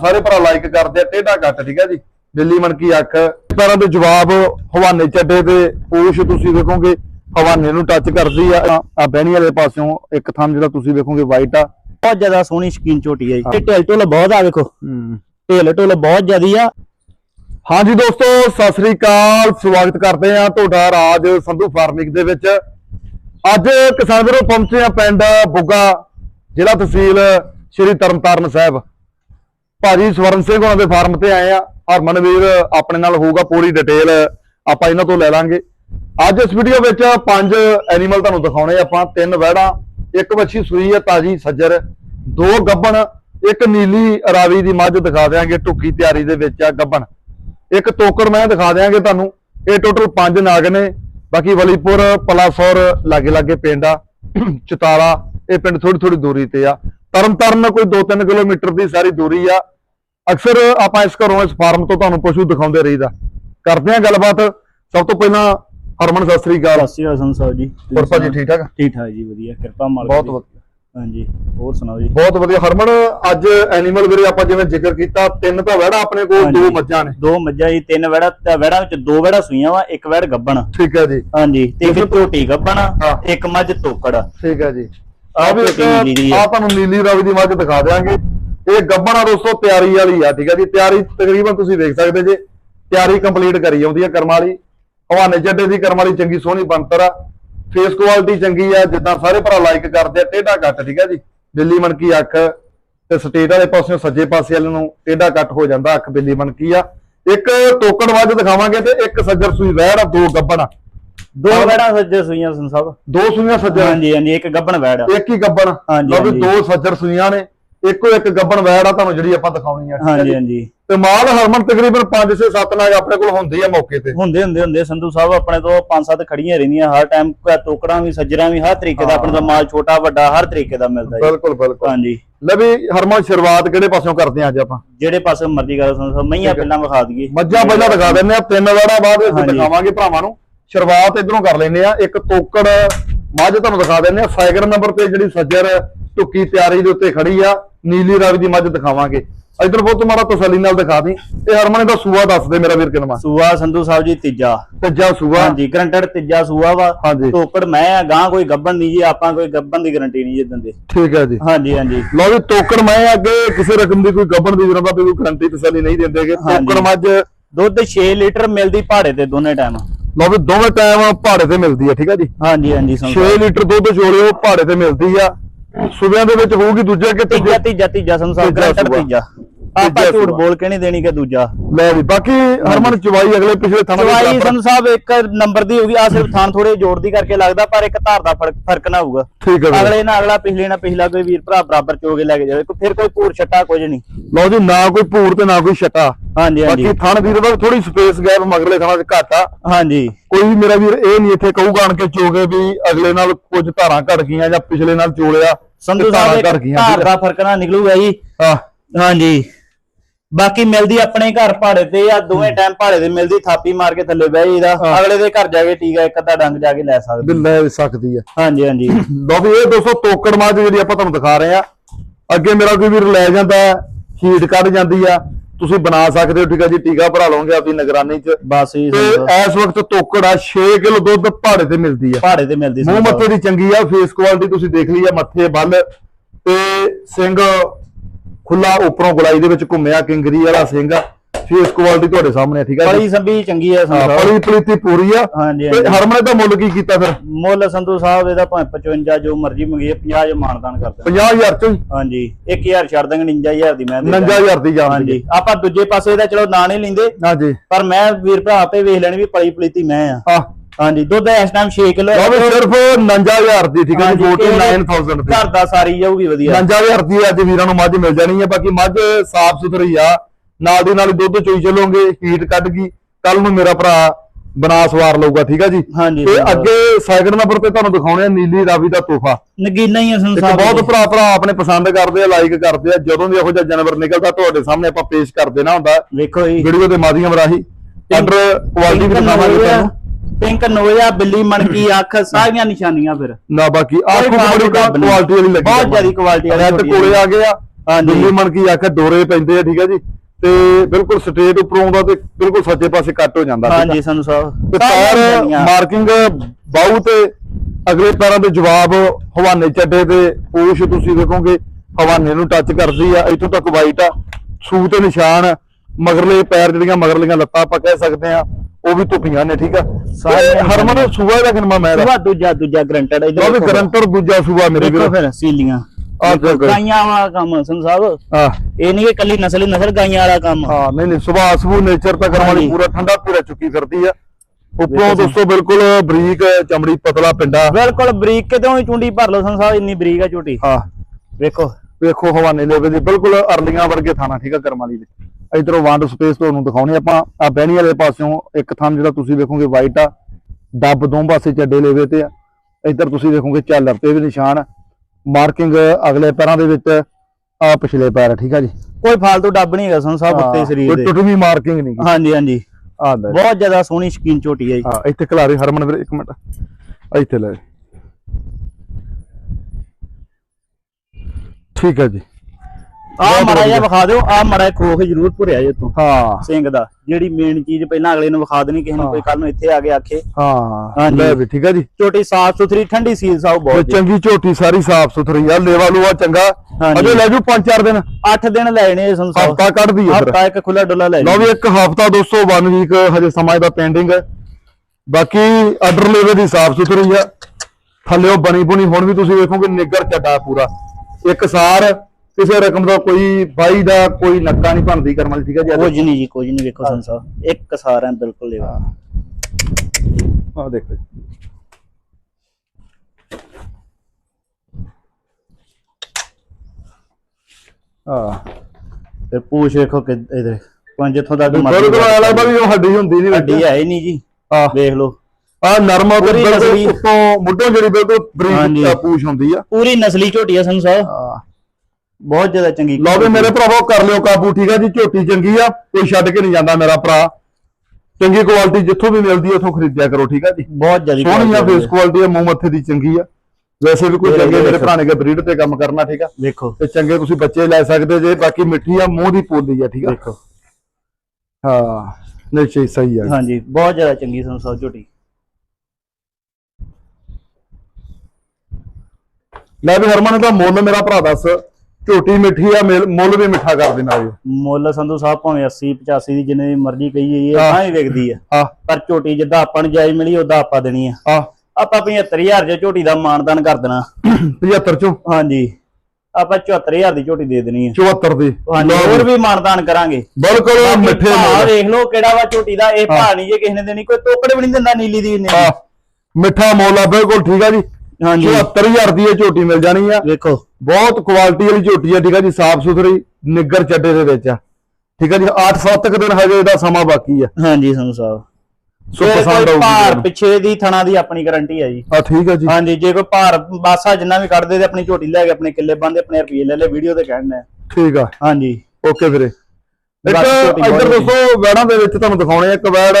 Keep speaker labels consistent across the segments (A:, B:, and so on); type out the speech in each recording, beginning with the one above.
A: ਸਾਰੇ ਭਰਾ ਲਾਈਕ ਕਰਦੇ ਆ ਟੇਢਾ ਕੱਟ ਠੀਕ ਹੈ ਜੀ? ਬਿੱਲੀ ਮਣਕੀ ਅੱਖ। ਤਰ੍ਹਾਂ ਦੇ ਜਵਾਬ ਹਵਾਨੇ ਚੱਡੇ ਤੇ ਪੂਛ ਤੁਸੀਂ ਵੇਖੋਗੇ ਹਵਾਨੇ ਨੂੰ ਟੱਚ ਕਰਦੀ ਆ। ਆ ਬਹਿਣੀ ਵਾਲੇ ਪਾਸਿਓਂ ਇੱਕ ਥੰਮ ਜਿਹੜਾ ਤੁਸੀਂ ਵੇਖੋਗੇ ਵਾਈਟ ਆ।
B: ਬਹੁਤ ਜ਼ਿਆਦਾ ਸੋਹਣੀ ਸ਼ਕੀਨ ਝੋਟੀ ਹੈ ਜੀ। ਤੇ ਢਿੱਲ ਢੁੱਲ ਬਹੁਤ ਆ ਵੇਖੋ। ਢਿੱਲ ਢੁੱਲ ਬਹੁਤ ਜ਼ਿਆਦੀ ਆ।
A: ਹਾਂਜੀ ਦੋਸਤੋ ਸਤਿ ਸ੍ਰੀ ਅਕਾਲ। ਸਵਾਗਤ ਕਰਦੇ ਆ ਤੁਹਾਡਾ ਰਾਜ ਸੰਧੂ ਫਾਰਮਿੰਗ ਦੇ ਵਿੱਚ। ਅੱਜ ਕਿਸਾਨ ਵੀਰੋ ਪਹੁੰਚੇ ਆ ਪਿੰਡ ਬੁੱਗਾ ਜ਼ਿਲ੍ਹਾ ਤਹਿਸੀਲ ਸ਼੍ਰੀ ਤਰਨਤਾਰਨ ਸਾਹਿਬ। ਭਾਜੀ ਸਵਰਨ ਸਿੰਘ ਉਹਨਾਂ ਦੇ ਫਾਰਮ ਤੇ ਆਏ ਆ। ਹਰਮਨਵੀਰ ਆਪਣੇ ਨਾਲ ਹੋਊਗਾ ਪੂਰੀ ਡਿਟੇਲ ਆਪਾਂ ਇਹਨਾਂ ਤੋਂ ਲੈ ਲਾਂਗੇ। ਅੱਜ ਇਸ ਵੀਡੀਓ ਵਿੱਚ ਪੰਜ ਐਨੀਮਲ ਤੁਹਾਨੂੰ ਦਿਖਾਉਣੇ ਆਪਾਂ। ਤਿੰਨ ਵਹਿੜਾਂ, ਇੱਕ ਵੱਛੀ ਸੂਈ ਹੈ ਤਾਜੀ ਸੱਜਰ, ਦੋ ਗੱਬਣ, ਇੱਕ ਨੀਲੀ ਰਾਵੀ ਦੀ ਮੱਝ ਦਿਖਾ ਦਿਆਂਗੇ ਟੁੱਕੀ ਤਿਆਰੀ ਦੇ ਵਿੱਚ ਆ ਗੱਬਣ। ਇੱਕ ਤੋਕੜ ਮੈਂ ਦਿਖਾ ਦਿਆਂਗੇ ਤੁਹਾਨੂੰ। ਇਹ ਟੋਟਲ ਪੰਜ ਨਾਗ ਨੇ। ਬਾਕੀ ਵਲੀਪੁਰ, ਪਲਾਸੌਰ ਲਾਗੇ ਲਾਗੇ ਪਿੰਡ ਆ। ਚਤਾਲਾ ਇਹ ਪਿੰਡ ਥੋੜੀ ਥੋੜੀ ਦੂਰੀ ਤੇ ਆ। ਤਰਨਤਾਰਨ ਕੋਈ 2-3 ਕਿਲੋਮੀਟਰ ਦੀ ਸਾਰੀ ਦੂਰੀ ਆ। ਅਕਸਰ ਆਪਾਂ ਇਸ ਘਰੋਂ ਇਸ ਫਾਰਮ ਤੋਂ ਤੁਹਾਨੂੰ ਪਸ਼ੂ ਦਿਖਾਉਂਦੇ ਰਹੀਦਾ। ਕਰਦੇ ਆ ਗੱਲਬਾਤ। ਸਭ ਤੋਂ ਪਹਿਲਾਂ ਹਰਮਨ ਸਤਿ ਸ੍ਰੀ ਅਕਾਲ।
B: ਸਤਿ ਸ਼੍ਰੀ ਅਕਾਲ ਸਾਹਿਬ ਜੀ।
A: ਹੋਰ ਭਾਜੀ ਠੀਕ ਠਾਕ?
B: ਠੀਕ ਠਾਕ ਜੀ ਵਧੀਆ। ਕਿਰਪਾ ਮਾਲਕ
A: ਬਹੁਤ। ਵਧੀਆ।
B: ਹਾਂਜੀ ਹੋਰ ਸੁਣਾਓ ਜੀ?
A: ਬਹੁਤ ਵਧੀਆ। ਹਰਮਨ ਅੱਜ ਐਨੀਮਲ ਵੀਰੇ ਆਪਾਂ ਜਿਵੇਂ ਜ਼ਿਕਰ ਕੀਤਾ ਤਿੰਨ ਤਾਂ ਵੜਾ ਆਪਣੇ ਕੋਲ ਦੋ। ਮੱਝਾਂ ਨੇ।
B: ਦੋ ਮੱਝਾਂ ਜੀ ਤਿੰਨ ਵੜਾ ਤੇ ਵੜਾ ਵਿੱਚ ਦੋ ਵੜਾ ਸੂਈਆਂ ਵਾ ਇੱਕ ਵੜ ਗੱਬਣ।
A: ਠੀਕ ਹੈ ਜੀ।
B: ਹਾਂਜੀ ਤੇ ਇੱਕ ਝੋਟੀ ਗੱਬਣ
A: ਹਾਂ।
B: ਇੱਕ ਮੱਝ ਤੋਕੜ।
A: ਠੀਕ ਹੈ ਜੀ।
B: ਆਹ
A: ਆ ਵੀ
B: ਝੋਟੀ ਨੀਲੀ ਦੀ ਆ।
A: ਆ ਤੁਹਾਨੂੰ ਨੀਲੀ ਰਾਵੀ ਦੀ ਮੱਝ ਦਿਖਾ ਦਿਆਂਗੇ। ਇਹ ਗੱਬਣਾ ਦੋਸਤੋ ਤਿਆਰੀ ਵਾਲੀ ਆ ਠੀਕ ਹੈ ਜੀ। ਤਿਆਰੀ ਤਕਰੀਬਨ ਤੁਸੀਂ ਦੇਖ ਸਕਦੇ ਜੇ। ਤਿਆਰੀ ਕੰਪਲੀਟ ਕਰੀ ਆਉਂਦੀ ਆ ਕਰਮ ਵਾਲੀ। ਹਵਾਨੇ ਜੱਡੇ ਦੀ ਕਰਮ ਵਾਲੀ ਚੰਗੀ ਸੋਹਣੀ ਬਣਤਰ ਆ। ਫੇਸ ਕੁਆਲਿਟੀ ਚੰਗੀ ਆ ਜਿੱਦਾਂ ਸਾਰੇ ਭਰਾ ਲਾਈਕ ਕਰਦੇ ਆ ਟੇਢਾ ਕੱਟ ਠੀਕ ਹੈ ਜੀ। ਬਿੱਲੀ ਮਣਕੀ ਅੱਖ ਤੇ ਸਟੇਟ ਵਾਲੇ ਪਾਸਿਓਂ ਸੱਜੇ ਪਾਸੇ ਵਾਲੇ ਨੂੰ ਟੇਢਾ ਕੱਟ ਹੋ ਜਾਂਦਾ ਅੱਖ ਬਿੱਲੀ ਮਣਕੀ ਆ। ਇੱਕ ਟੋਕਣ ਵੱਜ ਦਿਖਾਵਾਂਗੇ ਤੇ ਇੱਕ ਸੱਜਰ ਸੂਈ ਵਹਿੜ ਆ ਦੋ ਗੱਬਣਾ।
B: ਦੋ ਵੜਾ ਸੱਜੇ ਸੂਈਆਂ ਸੰਤ ਸਾਹਿਬ
A: ਦੋ ਸੂਈਆਂ ਸੱਜਰ।
B: ਹਾਂਜੀ ਹਾਂਜੀ ਇੱਕ ਗੱਬਣ ਵੜ ਆ।
A: ਇੱਕ ਹੀ ਗੱਬਣ।
B: ਹਾਂਜੀ,
A: ਲਓ ਵੀ। ਦੋ ਸੱਜਰ ਸੂਈਆਂ ਨੇ। ਇੱਕੋ ਇੱਕ ਗੱਬਣ ਵੈੜ ਆ ਤੁਹਾਨੂੰ ਜਿਹੜੀ ਆਪਾਂ ਦਿਖਾਉਣੀ ਆ
B: ਹਾਂਜੀ? ਹਾਂਜੀ।
A: ਤੇ ਮਾਲ ਹਰਮਨ ਤਕਰੀਬਨ 5 ਸੇ 7 ਨਾਗ ਆਪਣੇ ਕੋਲ ਹੁੰਦੇ ਆ ਮੌਕੇ ਤੇ।
B: ਹੁੰਦੇ ਹੁੰਦੇ ਹੁੰਦੇ। ਸੰਧੂ ਸਾਹਿਬ ਆਪਣੇ ਤੋਂ ਪੰਜ ਸੱਤ ਖੜੀਆਂ ਰਹਿੰਦੀਆਂ ਹਰ ਟਾਈਮ ਟੋਕੜਾਂ ਵੀ ਸੱਜਰਾਂ ਵੀ ਹਰ ਤਰੀਕੇ ਦਾ ਆਪਣੇ ਤੋਂ ਮਾਲ ਛੋਟਾ ਵੱਡਾ ਹਰ ਤਰੀਕੇ ਦਾ ਮਿਲਦਾ ਜੀ।
A: ਬਿਲਕੁਲ ਬਿਲਕੁਲ।
B: ਹਾਂਜੀ।
A: ਲੈ ਵੀ ਹਰਮਨ ਸ਼ੁਰੂਆਤ ਕਿਹੜੇ ਪਾਸਿਓਂ ਕਰਦੇ ਆ ਅੱਜ ਆਪਾਂ?
B: ਜਿਹੜੇ ਪਾਸੇ ਮਰਜ਼ੀ ਕਰੋ ਸੰਧੂ ਸਾਹਿਬ ਮਈਆਂ। ਪਹਿਲਾਂ ਵਿਖਾ ਦਈਏ।
A: ਮੱਝਾਂ ਪਹਿਲਾਂ ਦਿਖਾ ਦਿੰਦੇ ਆ ਤਿੰਨ ਵੜਾ ਬਾਅਦ
B: ਹਾਂਜੀ।
A: ਦਿਖਾਵਾਂਗੇ ਭਰਾਵਾਂ ਨੂੰ। ਸ਼ੁਰੂਆਤ ਇਧਰੋਂ ਕਰ ਲੈਨੇ ਆ ਇੱਕ ਤੋਕੜ ਮੱਝ ਤੁਹਾਨੂੰ ਦਿਖਾ ਦਿੰਦੇ ਆ ਸਾਈਕਲ ਨੰਬਰ ਤੇ ਜਿਹੜੀ ਸੱਜਰ ਢੁੱਕੀ ਤਿਆਰੀ ਦੇ ਉੱਤੇ ਖੜੀ ਆ। ਨੀਲੀ ਰਾਵੀ ਦੀ ਮੱਝ ਦਿਖਾਵਾਂਗੇ। ਇਧਰ ਬਹੁਤ ਮਾੜਾ ਤਸੱਲੀ ਨਾਲ ਦਿਖਾ ਦੀ। ਇਹ ਹਰਮਨ ਦਾ ਸੂਆ ਦੱਸ ਦੇ ਮੇਰਾ ਵੀਰ ਕਿਨਵਾ।
B: ਸੂਆ ਸੰਧੂ ਸਾਹਿਬ ਜੀ ਤੀਜਾ।
A: ਤੀਜਾ ਸੂਆ।
B: ਹਾਂਜੀ ਗਰੰਟਡ ਤੀਜਾ ਸੂਆ ਵਾ।
A: ਹਾਂਜੀ।
B: ਟੋਕੜ ਮੈਂ ਆ ਗਾਂ ਕੋਈ ਗੱਬਣ ਨਹੀਂ ਜੀ ਆਪਾਂ ਕੋਈ ਗੱਬਣ ਦੀ ਗਾਰੰਟੀ ਨਹੀਂ ਜੀ ਦਿੰਦੇ
A: ਠੀਕ ਹੈ ਜੀ।
B: ਹਾਂਜੀ ਹਾਂਜੀ।
A: ਲਓ ਵੀ ਤੋਕੜ ਮੈਂ ਅੱਗੇ ਕਿਸੇ ਰਕਮ ਦੀ ਕੋਈ ਗੱਬਣ ਦੀ ਜਨਾਬਾ ਕੋਈ ਗਰੰਟੀ ਤਸੱਲੀ ਨਹੀਂ ਦਿੰਦੇਗੇ। ਤੋਕੜ ਮੱਝ
B: ਦੁੱਧ 6 ਲੀਟਰ ਮਿਲਦੀ ਪਹਾੜੇ ਤੇ ਦੋਨੇ ਟਾਈਮ
A: ਲਓ ਵੀ ਦੋਵੇਂ ਟਾਈਮ ਪਹਾੜੇ ਤੇ ਮਿਲਦੀ ਹੈ ਠੀਕ ਹੈ ਜੀ?
B: ਹਾਂਜੀ ਹਾਂਜੀ ਸੰਧੂ
A: 6
B: ਸਾਹਿਬ
A: ਲੀਟਰ ਦੁੱਧ ਜੋੜਿਓ ਪਹਾੜੇ ਤੇ ਮਿਲਦੀ ਆ। ਸੂਬਿਆਂ ਦੇ ਵਿੱਚ ਹੋਊਗੀ ਦੂਜਾ ਕਿ
B: ਤੀਜਾ
A: ਤੀਜਾ
B: ਤੀਜਾ ਤੀਜਾ ਗਰੰਟਡ ਤੀਜਾ। ਆਪਾਂ ਝੂਠ। ਬੋਲ ਕੇ ਨਹੀਂ ਦੇਣੀ ਕਿ ਦੂਜਾ।
A: ਲੈ ਵੀ ਬਾਕੀ ਹਰਮਨ ਚਵਾਈ ਅਗਲੇ ਪਿਛਲੇ ਥਾਂ ਦੇ
B: ਚਵਾਈ। ਸੰਧੂ ਸਾਹਿਬ ਇੱਕ ਨੰਬਰ ਦੀ ਹੋਗੀ ਆ ਸਿਰਫ ਥਾਂ ਥੋੜੇ ਜੋੜਦੀ ਕਰਕੇ ਲੱਗਦਾ ਪਰ ਇੱਕ ਧਾਰ ਦਾ ਫ਼ਰਕ ਫ਼ਰਕ ਨਾ ਹੋਊਗਾ।
A: ਠੀਕ ਹੈ ਵੀਰੇ।
B: ਅਗਲੇ ਨਾਲ ਅਗਲਾ ਪਿਛਲੇ ਨਾਲ ਪਿਛਲਾ ਕੋਈ ਵੀਰ ਭਰਾ ਬਰਾਬਰ ਚੋ ਕੇ ਲੈ ਕੇ ਜਾਵੇ ਕੋਈ ਫਿਰ ਕੋਈ ਪੂਰ ਛੱਟਾ ਕੁਝ ਨਹੀਂ।
A: ਲਓ ਜੀ ਨਾ ਕੋਈ ਭੂਰ ਤੇ ਨਾ ਕੋਈ ਛਟਾ।
B: ਹਾਂਜੀ
A: ਬਾਕੀ
B: ਹਾਂਜੀ
A: ਥਣ ਵੀਰ ਦਾ ਥੋੜੀ ਸਪੇਸ ਗੈਪ ਮਗਰਲੇ ਥਾਂ 'ਚ ਘੱਟ ਆ।
B: ਹਾਂਜੀ।
A: ਕੋਈ ਵੀ ਮੇਰਾ ਵੀਰ ਇਹ ਨਹੀਂ ਇੱਥੇ ਕਹੂਗਾ ਆਣ ਕੇ ਚੋਗੇ ਵੀ ਅਗਲੇ ਨਾਲ ਕੁਝ ਧਾਰਾਂ ਘਟ ਗਈਆਂ ਜਾਂ ਪਿਛਲੇ ਨਾਲ ਚੋਲਿਆ
B: ਸੰਧੂ ਸਾਹਿਬ
A: ਘਟ ਗਈਆਂ
B: ਧਾਰ ਦਾ ਫ਼ਰਕ ਨਾ ਨਿਕਲੂਗਾ ਜੀ।
A: ਹਾਂ।
B: ਹਾਂਜੀ। ਬਾਕੀ ਮਿਲਦੀ ਆਪਣੇ ਘਰ ਪਹਾੜੇ ਤੇ ਆ ਦੋਵੇਂ ਟਾਈਮ ਪਹਾੜੇ ਤੇ ਮਿਲਦੀ ਥਾਪੀ ਮਾਰ ਕੇ ਥੱਲੇ ਬਹਿ ਜਾਈਦਾ। ਅਗਲੇ ਦੇ ਘਰ ਜਾ ਕੇ ਟੀਕਾ ਇੱਕ ਅੱਧਾ ਡੰਗ ਜਾ ਕੇ ਲੈ ਸਕਦੇ।
A: ਲੈ ਵੀ ਸਕਦੀ ਆ।
B: ਹਾਂਜੀ ਹਾਂਜੀ।
A: ਲਓ ਵੀ ਇਹ ਦੋਸਤੋ ਤੋਕੜ ਮਾਝ ਜਿਹੜੀ ਆਪਾਂ ਤੁਹਾਨੂੰ ਦਿਖਾ ਰਹੇ ਆ। ਅੱਗੇ ਮੇਰਾ ਕੋਈ ਵੀਰ ਲੈ ਜਾਂਦਾ ਹੀਟ ਕੱਢ ਜਾਂਦੀ ਆ। ਤੁਸੀਂ ਬਣਾ ਸਕਦੇ ਹੋ ਠੀਕ ਆ ਜੀ ਟੀਕਾ ਭਰਾ ਲਓਗੇ ਆਪਣੀ ਨਿਗਰਾਨੀ 'ਚ।
B: ਬਸ ਸਾਹਿਬ।
A: ਇਸ ਵਕਤ ਤੋਕੜ ਆ 6 ਕਿਲੋ ਦੁੱਧ ਪਹਾੜੇ ਤੇ ਮਿਲਦੀ ਆ।
B: ਪਹਾੜੇ ਤੇ ਮਿਲਦੀ
A: ਮੂੰਹ ਮੱਥੇ ਦੀ ਚੰਗੀ ਆ ਫੇਸ ਕੁਆਲਿਟੀ ਤੁਸੀਂ ਦੇਖ ਲਈ ਆ ਮੱਥੇ ਬੱਲ ਤੇ ਸਿੰਘ ਖੁੱਲਾ ਉੱਪਰੋਂ ਗੁਲਾਈ ਦੇ ਵਿੱਚ ਘੁੰਮਿਆ ਕਿੰਗਰੀ ਵਾਲਾ ਸਿੰਘ ਫੇਸ ਕੁਆਲਿਟੀ ਤੁਹਾਡੇ ਸਾਹਮਣੇ ਠੀਕ ਆ ਜੀ?
B: ਬੜੀ ਸੰਭੀ ਚੰਗੀ ਆ ਸੰਧੂ
A: ਹਾਂ,
B: ਸਾਹਿਬ।
A: ਪਲੀ ਪਲੀਤੀ ਪੂਰੀ ਆ।
B: ਹਾਂਜੀ
A: ਹਰਮਨ ਦਾ ਮੁੱਲ ਕੀ ਕੀਤਾ ਫਿਰ?
B: ਮੁੱਲ ਸੰਧੂ ਸਾਹਿਬ ਇਹਦਾ ਭਾਵੇਂ 55 ਜੋ ਮਰਜ਼ੀ ਮੰਗੀਏ 50 ਜੋ ਮਾਨਦਾਨ ਕਰਦਾ
A: 50000 ਚੋਂ ਹੀ?
B: ਹਾਂਜੀ 1000 ਛੱਡ ਦਾਂਗੇ 59000 ਦੀ ਮੈਂ ਦੇ ਦਾਂਗਾ।
A: 59000 ਦੀ ਜਾਣ
B: ਹਾਂਜੀ ਆਪਾਂ ਦੂਜੇ ਪਾਸੇ ਇਹਦਾ ਚਲੋ ਨਾਂ ਨਹੀਂ ਲੈਂਦੇ
A: ਹਾਂਜੀ।
B: ਪਰ ਮੈਂ ਵੀਰ ਭਰਾ ਆਪੇ ਵੇਖ ਲੈਣੀ ਵੀ ਪਲੀ ਪਲੀਤੀ ਮੈਂ ਆ।
A: ਹਾਂ
B: ਹਾਂਜੀ ਦੁੱਧ ਇਸ ਟਾਈਮ 6 ਕਿਲੋ
A: ਲਓ ਵੀ ਸਿਰਫ 59000 ਦੀ ਠੀਕ ਹੈ ਜੀ 49000 ਦੀ।
B: ਘਰ ਦਾ ਸਾਰੀ ਜਾਊਗੀ ਵਧੀਆ।
A: 59000 ਦੀ ਅੱਜ ਵੀਰਾਂ ਨੂੰ ਮੱਝ ਮਿਲ ਜਾਣੀ ਹੈ ਬਾਕੀ ਮੱਝ ਸਾਫ਼ ਸੁਥਰੀ ਆ। ਨਾਲ ਦੀ ਨਾਲ ਦੁੱਧ ਚੋਈ ਚੱਲੋਗੇ ਹੀਟ ਕੱਢ ਗਈ। ਕੱਲ ਨੂੰ ਮੇਰਾ ਭਰਾ ਬਣਾ ਸਵਾਰ ਲਊਗਾ ਠੀਕ ਹੈ ਜੀ।
B: ਹਾਂਜੀ,
A: ਤੇ। ਅੱਗੇ ਸੈਕਿੰਡ ਨੰਬਰ ਤੇ ਤੁਹਾਨੂੰ ਦਿਖਾਉਣੇ ਆ ਨੀਲੀ ਰਾਵੀ ਦਾ ਤੋਹਫਾ।
B: ਨਗੀਨਾ ਹੀ ਆ
A: ਇੱਕ
B: ਸੰਸਾਰ
A: ਬਹੁਤ ਭਰਾ ਭਰਾ ਆਪਣੇ ਪਸੰਦ ਕਰਦੇ ਆ ਲਾਈਕ ਕਰਦੇ ਆ। ਜਦੋਂ ਵੀ ਇਹੋ ਜਿਹਾ ਜਾਨਵਰ ਨਿਕਲਦਾ ਤੁਹਾਡੇ ਸਾਹਮਣੇ ਆਪਾਂ ਪੇਸ਼ ਕਰ ਦੇਣਾ ਹੁੰਦਾ।
B: ਵੇਖੋ ਜੀ।
A: ਵੀਡੀਓ ਦੇ ਮਾਧਿਅਮ ਰਾਹੀਂ। ਆਰਡਰ ਕੁਆਲਿਟੀ ਵੀ ਦਿਖਾਵਾਂਗੇ ਤੁਹਾਨੂੰ।
B: ਪਿੰਕ ਨੋਇਆ ਬਿੱਲੀ ਮਣਕੀ ਅੱਖ ਸਾਰੀਆਂ ਨਿਸ਼ਾਨੀਆਂ ਫਿਰ
A: ਨਾ ਬਾਕੀ ਆਹ
B: ਕੋਈ
A: ਬੜੀ। ਕੁਆਲਿਟੀ ਵਾਲੀ ਲੱਗੀ
B: ਬਹੁਤ ਜ਼ਿਆਦੀ ਕੁਆਲਿਟੀ ਵਾਲੀ
A: ਰੈੱਡ ਕੋਲੇ ਆ ਗਏ ਆ
B: ਹਾਂਜੀ।
A: ਦਿੱਲੀ ਮਨ ਕੀ ਆਖੇ ਡੋਰੇ ਪੈਂਦੇ ਆ ਠੀਕ ਹੈ ਜੀ ਤੇ ਬਿਲਕੁਲ ਸਟੇਟ ਉੱਪਰੋਂ ਆਉਂਦਾ ਤੇ ਬਿਲਕੁਲ ਸੱਜੇ ਪਾਸੇ ਕੱਟ ਹੋ ਜਾਂਦਾ ਆ?
B: ਹਾਂਜੀ ਸੰਧੂ ਸਾਹਿਬ
A: ਤੇ ਪੈਰ। ਮਾਰਕਿੰਗ ਬਾਹੂ ਤੇ ਅਗਲੇ ਪੈਰਾਂ ਦੇ ਜਵਾਬ ਹਵਾਨੇ ਚੱਡੇ ਤੇ ਪੂਛ ਤੁਸੀਂ ਦੇਖੋਗੇ ਹਵਾਨੇ ਨੂੰ ਟੱਚ ਕਰਦੀ ਆ ਇੱਥੋਂ ਤੱਕ ਵਾਈਟ ਆ ਸੂ ਤੇ ਨਿਸ਼ਾਨ ਮਗਰਲੇ ਪੈਰ ਜਿਹੜੀਆਂ ਮਗਰਲੀਆਂ ਲੱਤਾਂ ਆਪਾਂ ਕਹਿ ਸਕਦੇ ਆ ਉਹ ਵੀ ਧੁੱਪੀਆਂ ਨੇ ਠੀਕ ਆ?
B: ਸਾਰੀਆਂ
A: ਤੇ ਹਰਮਨ ਸੂਆ ਦਾ ਕਿਨਮਾ ਮੈਂ ਦਾ
B: ਦੂਜਾ ਦੂਜਾ ਗਰੰਟਡ
A: ਉਹ ਵੀ
B: ਇਧਰ
A: ਗਰੰਟਰ ਦੂਜਾ ਸੂਆ ਮੇਰੇ ਵੀਰ।
B: ਫਿਰ ਸੀਲੀਆਂ।
A: ਆ ਦੇਖੋ
B: ਗਾਈਆਂ ਵਾਲਾ ਕੰਮ ਸੰਧੂ ਸਾਹਿਬ।
A: ਆ
B: ਇਹ ਨਹੀਂ ਕਿ ਕੱਲੀ ਨਸਲ ਹੀ ਨਸਲ ਗਾਈਆਂ ਵਾਲਾ ਕੰਮ।
A: ਹਾਂ ਨਹੀਂ ਨਹੀਂ ਸੁਭਾਅ ਸੁਭੂ ਨੇਚਰ ਤਾਂ ਕਰਮ ਵਾਲੀ
B: ਹਾਂਜੀ।
A: ਪੂਰਾ ਠੰਡਾ ਪੂਰਾ ਚੁੱਕੀ ਫਿਰਦੀ ਆ। ਉੱਪਰੋਂ। ਦੋਸਤੋ ਬਿਲਕੁਲ ਬਰੀਕ ਚਮੜੀ ਪਤਲਾ ਪਿੰਡਾ।
B: ਬਿਲਕੁਲ ਬਰੀਕ ਕਿਤੋਂ ਵੀ ਚੁੰਡੀ ਭਰ ਲਓ ਸਾਹਿਬ ਇੰਨੀ ਬਰੀਕ ਆ ਝੋਟੀ
A: ਹਾਂ।
B: ਵੇਖੋ।
A: ਵੇਖੋ ਹਵਾਨੇ ਲੈਵੇ ਦੀ ਬਿਲਕੁਲ ਅਰਲੀਆਂ ਵਰਗੇ ਥਾਣਾ ਠੀਕ ਆ ਕਰਮ ਵਾਲੀ ਦੇ। ਇਧਰੋਂ ਵੰਡ ਸਪੇਸ ਤੁਹਾਨੂੰ ਦਿਖਾਉਣੇ ਆਪਾਂ। ਆ ਬਹਿਣੀ ਵਾਲੇ ਪਾਸਿਓਂ ਇੱਕ ਥਾਂ ਜਿਹੜਾ ਤੁਸੀਂ ਵੇਖੋਗੇ ਵਾਈਟ ਆ ਡੱਬ ਦੋ ਪਾਸੇ ਚੱਡੇ ਲੈਵੇ ਤੇ ਆ। ਇਧਰ ਤੁਸੀਂ ਵੇਖੋਗੇ ਝਾਲਰ ਤੇ ਵੀ ਨਿਸ਼ਾਨ ਮਾਰਕਿੰਗ ਅਗਲੇ ਪੈਰਾਂ ਦੇ ਵਿੱਚ ਆ ਪਿਛਲੇ ਪੈਰ ਠੀਕ ਆ ਜੀ?
B: ਕੋਈ ਫਾਲਤੂ ਡੱਬ ਨਹੀਂ ਹੈਗਾ ਸੰਧੂ ਸਾਹਿਬ ਉੱਤੇ ਸਰੀਰ
A: ਕੋਈ
B: ਦੇ।
A: ਟੁੱਟਵੀਂ ਮਾਰਕਿੰਗ ਨਹੀਂ।
B: ਹਾਂਜੀ ਹਾਂਜੀ।
A: ਆ
B: ਬਹੁਤ ਜ਼ਿਆਦਾ ਸੋਹਣੀ ਸ਼ਕੀਨ ਝੋਟੀ ਹੈ ਜੀ।
A: ਹਾਂ ਇੱਥੇ ਖਿਲਾਰੀ ਹਰਮਨ ਵੀਰ ਇੱਕ ਮਿੰਟ। ਇੱਥੇ ਲੈ। ਠੀਕ ਹੈ ਜੀ।
B: ਆ ਮੜਾ ਜਿਹਾ। ਵਿਖਾ ਦਿਓ ਆ ਮੜਾ ਖੋਖ ਜ਼ਰੂਰ ਭੁਰਿਆ ਜੇ ਤੂੰ
A: ਹਾਂ।
B: ਸਿੰਘ ਦਾ ਜਿਹੜੀ ਮੇਨ ਚੀਜ਼ ਪਹਿਲਾਂ ਅਗਲੇ ਨੂੰ ਵਿਖਾ ਦੇਣੀ ਕਿਸੇ ਨੂੰ। ਕੋਈ ਕੱਲ ਨੂੰ ਇੱਥੇ ਆ ਕੇ ਆਖੇ।
A: ਹਾਂ। ਲੈ ਵੀ ਠੀਕ ਹੈ ਜੀ।
B: ਝੋਟੀ ਸਾਫ਼ ਸੁਥਰੀ ਠੰਡੀ ਸੀਲ ਸਾਹ ਬਹੁਤ
A: ਚੰਗੀ ਝੋਟੀ ਸਾਰੀ ਸਾਫ਼ ਸੁਥਰੀ ਆ ਲੇਵਾ ਲੂਆ ਚੰਗਾ। ਅਜੇ ਲੈ ਜੂ 5-4 ਦਿਨ।
B: 8 ਦਿਨ ਲੈਣੇ ਸੰਧੂ ਸਾਹਿਬ
A: ਹਫਤਾ ਕੱਢਦੀ ਆ
B: ਹਫਤਾ ਇੱਕ ਖੁੱਲਾ ਡੁੱਲਾ ਲੈ
A: ਲਓ ਵੀ ਇੱਕ ਹਫਤਾ ਦੋਸਤੋ 1 ਵੀਕ ਹਜੇ ਸਮਾਂ ਦਾ ਪੈਂਡਿੰਗ ਹੈ। ਬਾਕੀ ਆਰਡਰ ਲੇਵੇ ਦੀ ਸਾਫ਼ ਸੁਥਰੀ ਆ। ਥੱਲਿਓ ਬਣੀ ਬੁਣੀ ਹੁਣ ਵੀ ਤੁਸੀਂ ਵੇਖੋਗੇ ਨਿੱਗਰ ਚੱਡਾ ਪੂਰਾ। ਇੱਕ ਸਾਰ ਕਿਸੇ ਰਕਮ ਦਾ ਕੋਈ ਬਾਈ ਦਾ ਕੋਈ ਨੱਕਾ ਨਹੀਂ ਬਣਦੀ ਕਰਮ ਵਾਲੀ ਠੀਕ ਹੈ ਜੀ?
B: ਕੁਝ ਨਹੀਂ ਜੀ ਕੁਝ ਨਹੀਂ ਵੇਖੋ ਸਾਹਿਬ। ਇੱਕ ਸਾਰਾ ਬਿਲਕੁਲ ਲੈ
A: ਆਹ ਦੇਖੋ ਜੀ। ਆਹ।
B: ਤੇ ਪੂਛ ਵੇਖੋ ਕਿ ਇਧਰ ਪੰਜ ਜਿੱਥੋਂ ਤੱਕ
A: ਬਿਲਕੁਲ ਵਾਲਾ ਵੀ ਉਹ ਹੱਡੀ ਹੁੰਦੀ ਨਹੀਂ
B: ਹੱਡੀ ਹੈ ਹੀ ਨਹੀਂ ਜੀ।
A: ਆਹ।
B: ਵੇਖ ਲਓ।
A: ਆ ਨਰਮ ਤੇ
B: ਪੂਰੀ
A: ਬਿਲਕੁਲ
B: ਨਸਲੀ।
A: ਉੱਤੋਂ ਮੁੱਢੋਂ ਜਿਹੜੀ ਬਿਲਕੁਲ
B: ਹਾਂਜੀ।
A: ਬਰੀਕ ਪੂਛ ਹੁੰਦੀ ਆ।
B: ਪੂਰੀ ਨਸਲੀ ਝੋਟੀ ਆ ਸੰਧੂ ਸਾਹਿਬ।
A: ਆਹ
B: ਬਹੁਤ ਜ਼ਿਆਦਾ ਚੰਗੀ
A: ਲਓ ਵੀ ਮੇਰੇ ਭਰਾਵੋ ਕਰ ਲਿਓ ਕਾਬੂ ਠੀਕ ਹੈ ਜੀ? ਝੋਟੀ ਚੰਗੀ ਆ ਕੋਈ ਛੱਡ ਕੇ ਨਹੀਂ ਜਾਂਦਾ ਮੇਰਾ ਭਰਾ। ਚੰਗੀ ਕੁਆਲਿਟੀ ਜਿੱਥੋਂ ਵੀ ਮਿਲਦੀ ਉੱਥੋਂ ਖਰੀਦਿਆ ਕਰੋ ਠੀਕ ਹੈ ਜੀ?
B: ਬਹੁਤ ਜ਼ਿਆਦਾ
A: ਸੋਹਣੀ ਆ ਫੇਸ ਕੁਆਲਿਟੀ ਆ ਮੂੰਹ ਮੱਥੇ ਦੀ ਚੰਗੀ ਆ। ਵੈਸੇ ਵੀ ਕੋਈ ਚੰਗੇ ਮੇਰੇ
B: ਦੇਖੋ।
A: ਭਰਾ ਨੇ ਬਰੀਡ ਤੇ ਕੰਮ ਕਰਨਾ ਠੀਕ ਆ?
B: ਵੇਖੋ।
A: ਤੇ ਚੰਗੇ ਤੁਸੀਂ ਬੱਚੇ ਲੈ ਸਕਦੇ ਜੇ ਬਾਕੀ ਮਿੱਠੀ ਆ ਮੂੰਹ ਦੀ ਪੋਲੀ ਆ ਠੀਕ ਆ?
B: ਵੇਖੋ।
A: ਹਾਂ ਨਹੀਂ ਸਹੀ ਸਹੀ ਆ।
B: ਹਾਂਜੀ ਬਹੁਤ ਜ਼ਿਆਦਾ ਚੰਗੀ ਸੰਧੂ ਸਾਹਿਬ ਝੋਟੀ।
A: ਲੈ ਵੀ ਹਰਮਨ ਦਾ ਮੁੱਲ ਮੇਰਾ ਭਰਾ ਦੱਸ। ਝੋਟੀ ਮਿੱਠੀ ਆ ਮਿਲ- ਮੁੱਲ ਵੀ ਮਿੱਠਾ ਕਰ ਦੇਣਾ ਜੀ।
B: ਮੁੱਲ ਸੰਧੂ ਸਾਹਿਬ ਭਾਵੇਂ 80 85 ਦੀ ਜਿੰਨੇ ਦੀ ਮਰਜ਼ੀ ਕਹੀ ਜਾਈਏ
A: ਹਾਂ।
B: ਤਾਂ ਹੀ ਵਿਕਦੀ ਆ।
A: ਆ
B: ਪਰ ਝੋਟੀ ਜਿੱਦਾਂ ਆਪਾਂ ਨੂੰ ਜਾਇਜ਼ ਮਿਲੀ ਉਦਾਂ ਆਪਾਂ ਦੇਣੀ ਆ।
A: ਆ
B: ਆਪਾਂ 75000 ਜੇ ਝੋਟੀ ਦਾ ਮਾਨਦਾਨ ਕਰ ਦੇਣਾ।
A: 75 ਚੋਂ?
B: ਹਾਂਜੀ। ਆਪਾਂ 74000 ਦੀ ਝੋਟੀ ਦੇ ਦੇਣੀ ਆ।
A: 74 ਦੀ।
B: ਹਾਂਜੀ ਹੋਰ
A: ਵੀ,
B: ਮਾਨਦਾਨ ਕਰਾਂਗੇ।
A: ਬਿਲਕੁਲ ਮਿੱਠੇ
B: ਭਾਅ
A: ਮੁੱਲ।
B: ਵੇਖ ਲਓ ਕਿਹੜਾ ਵਾ ਝੋਟੀ ਦਾ। ਇਹ ਭਾਅ ਨਹੀਂ ਜੇ ਕਿਸੇ ਨੇ ਦੇਣੀ ਕੋਈ ਤੋਕੜ ਵੀ ਨਹੀਂ ਦਿੰਦਾ ਨੀਲੀ ਦੀ
A: ਆ ਮਿੱਠਾ ਮੁੱਲ ਆ ਬਿਲਕੁਲ ਠੀਕ ਆ ਜੀ।
B: ਹਾਂਜੀ।
A: 74000 ਦੀ ਇਹ ਝੋਟੀ ਮਿਲ ਜਾਣੀ ਆ।
B: ਵੇਖੋ
A: ਬਹੁਤ ਕੁਆਲਿਟੀ ਵਾਲੀ ਝੋਟੀ ਆ ਠੀਕ ਆ ਜੀ ਸਾਫ਼ ਸੁਥਰੀ ਨਿੱਗਰ ਚੱਡੇ ਦੇ ਵਿੱਚ ਆ। ਠੀਕ ਆ ਜੀ 8-7 ਕੁ ਦਿਨ ਹਜੇ ਇਹਦਾ ਸਮਾਂ ਬਾਕੀ ਆ।
B: ਹਾਂਜੀ ਸੰਧੂ ਸਾਹਿਬ।
A: ਸੋ ਪਸੰਦ
B: ਭਾਰ ਪਿੱਛੇ ਦੀ ਥਣਾ ਦੀ ਆਪਣੀ ਗਾਰੰਟੀ ਹੈ ਜੀ।
A: ਆ ਠੀਕ ਆ ਜੀ।
B: ਹਾਂਜੀ ਜੇ ਕੋਈ ਭਾਰ ਬਾਸਾ ਜਿੰਨਾ ਵੀ ਕੱਢਦੇ ਤੇ ਆਪਣੀ ਝੋਟੀ ਲੈ ਕੇ ਆਪਣੇ ਕਿੱਲੇ ਬੰਦੇ ਆਪਣੇ ਰੁਪਏ ਲੈ ਲੈ ਵੀਡੀਓ ਤੇ ਕਹਿਣਾ
A: ਠੀਕ ਆ।
B: ਹਾਂਜੀ।
A: ਓਕੇ ਵੀਰੇ। ਇੱਕ ਇੱਧਰ। ਦੋਸਤੋ ਵੈੜਾਂ ਦੇ ਵਿੱਚ ਤੁਹਾਨੂੰ ਦਿਖਾਉਣੇ ਆ ਇੱਕ ਵੈੜ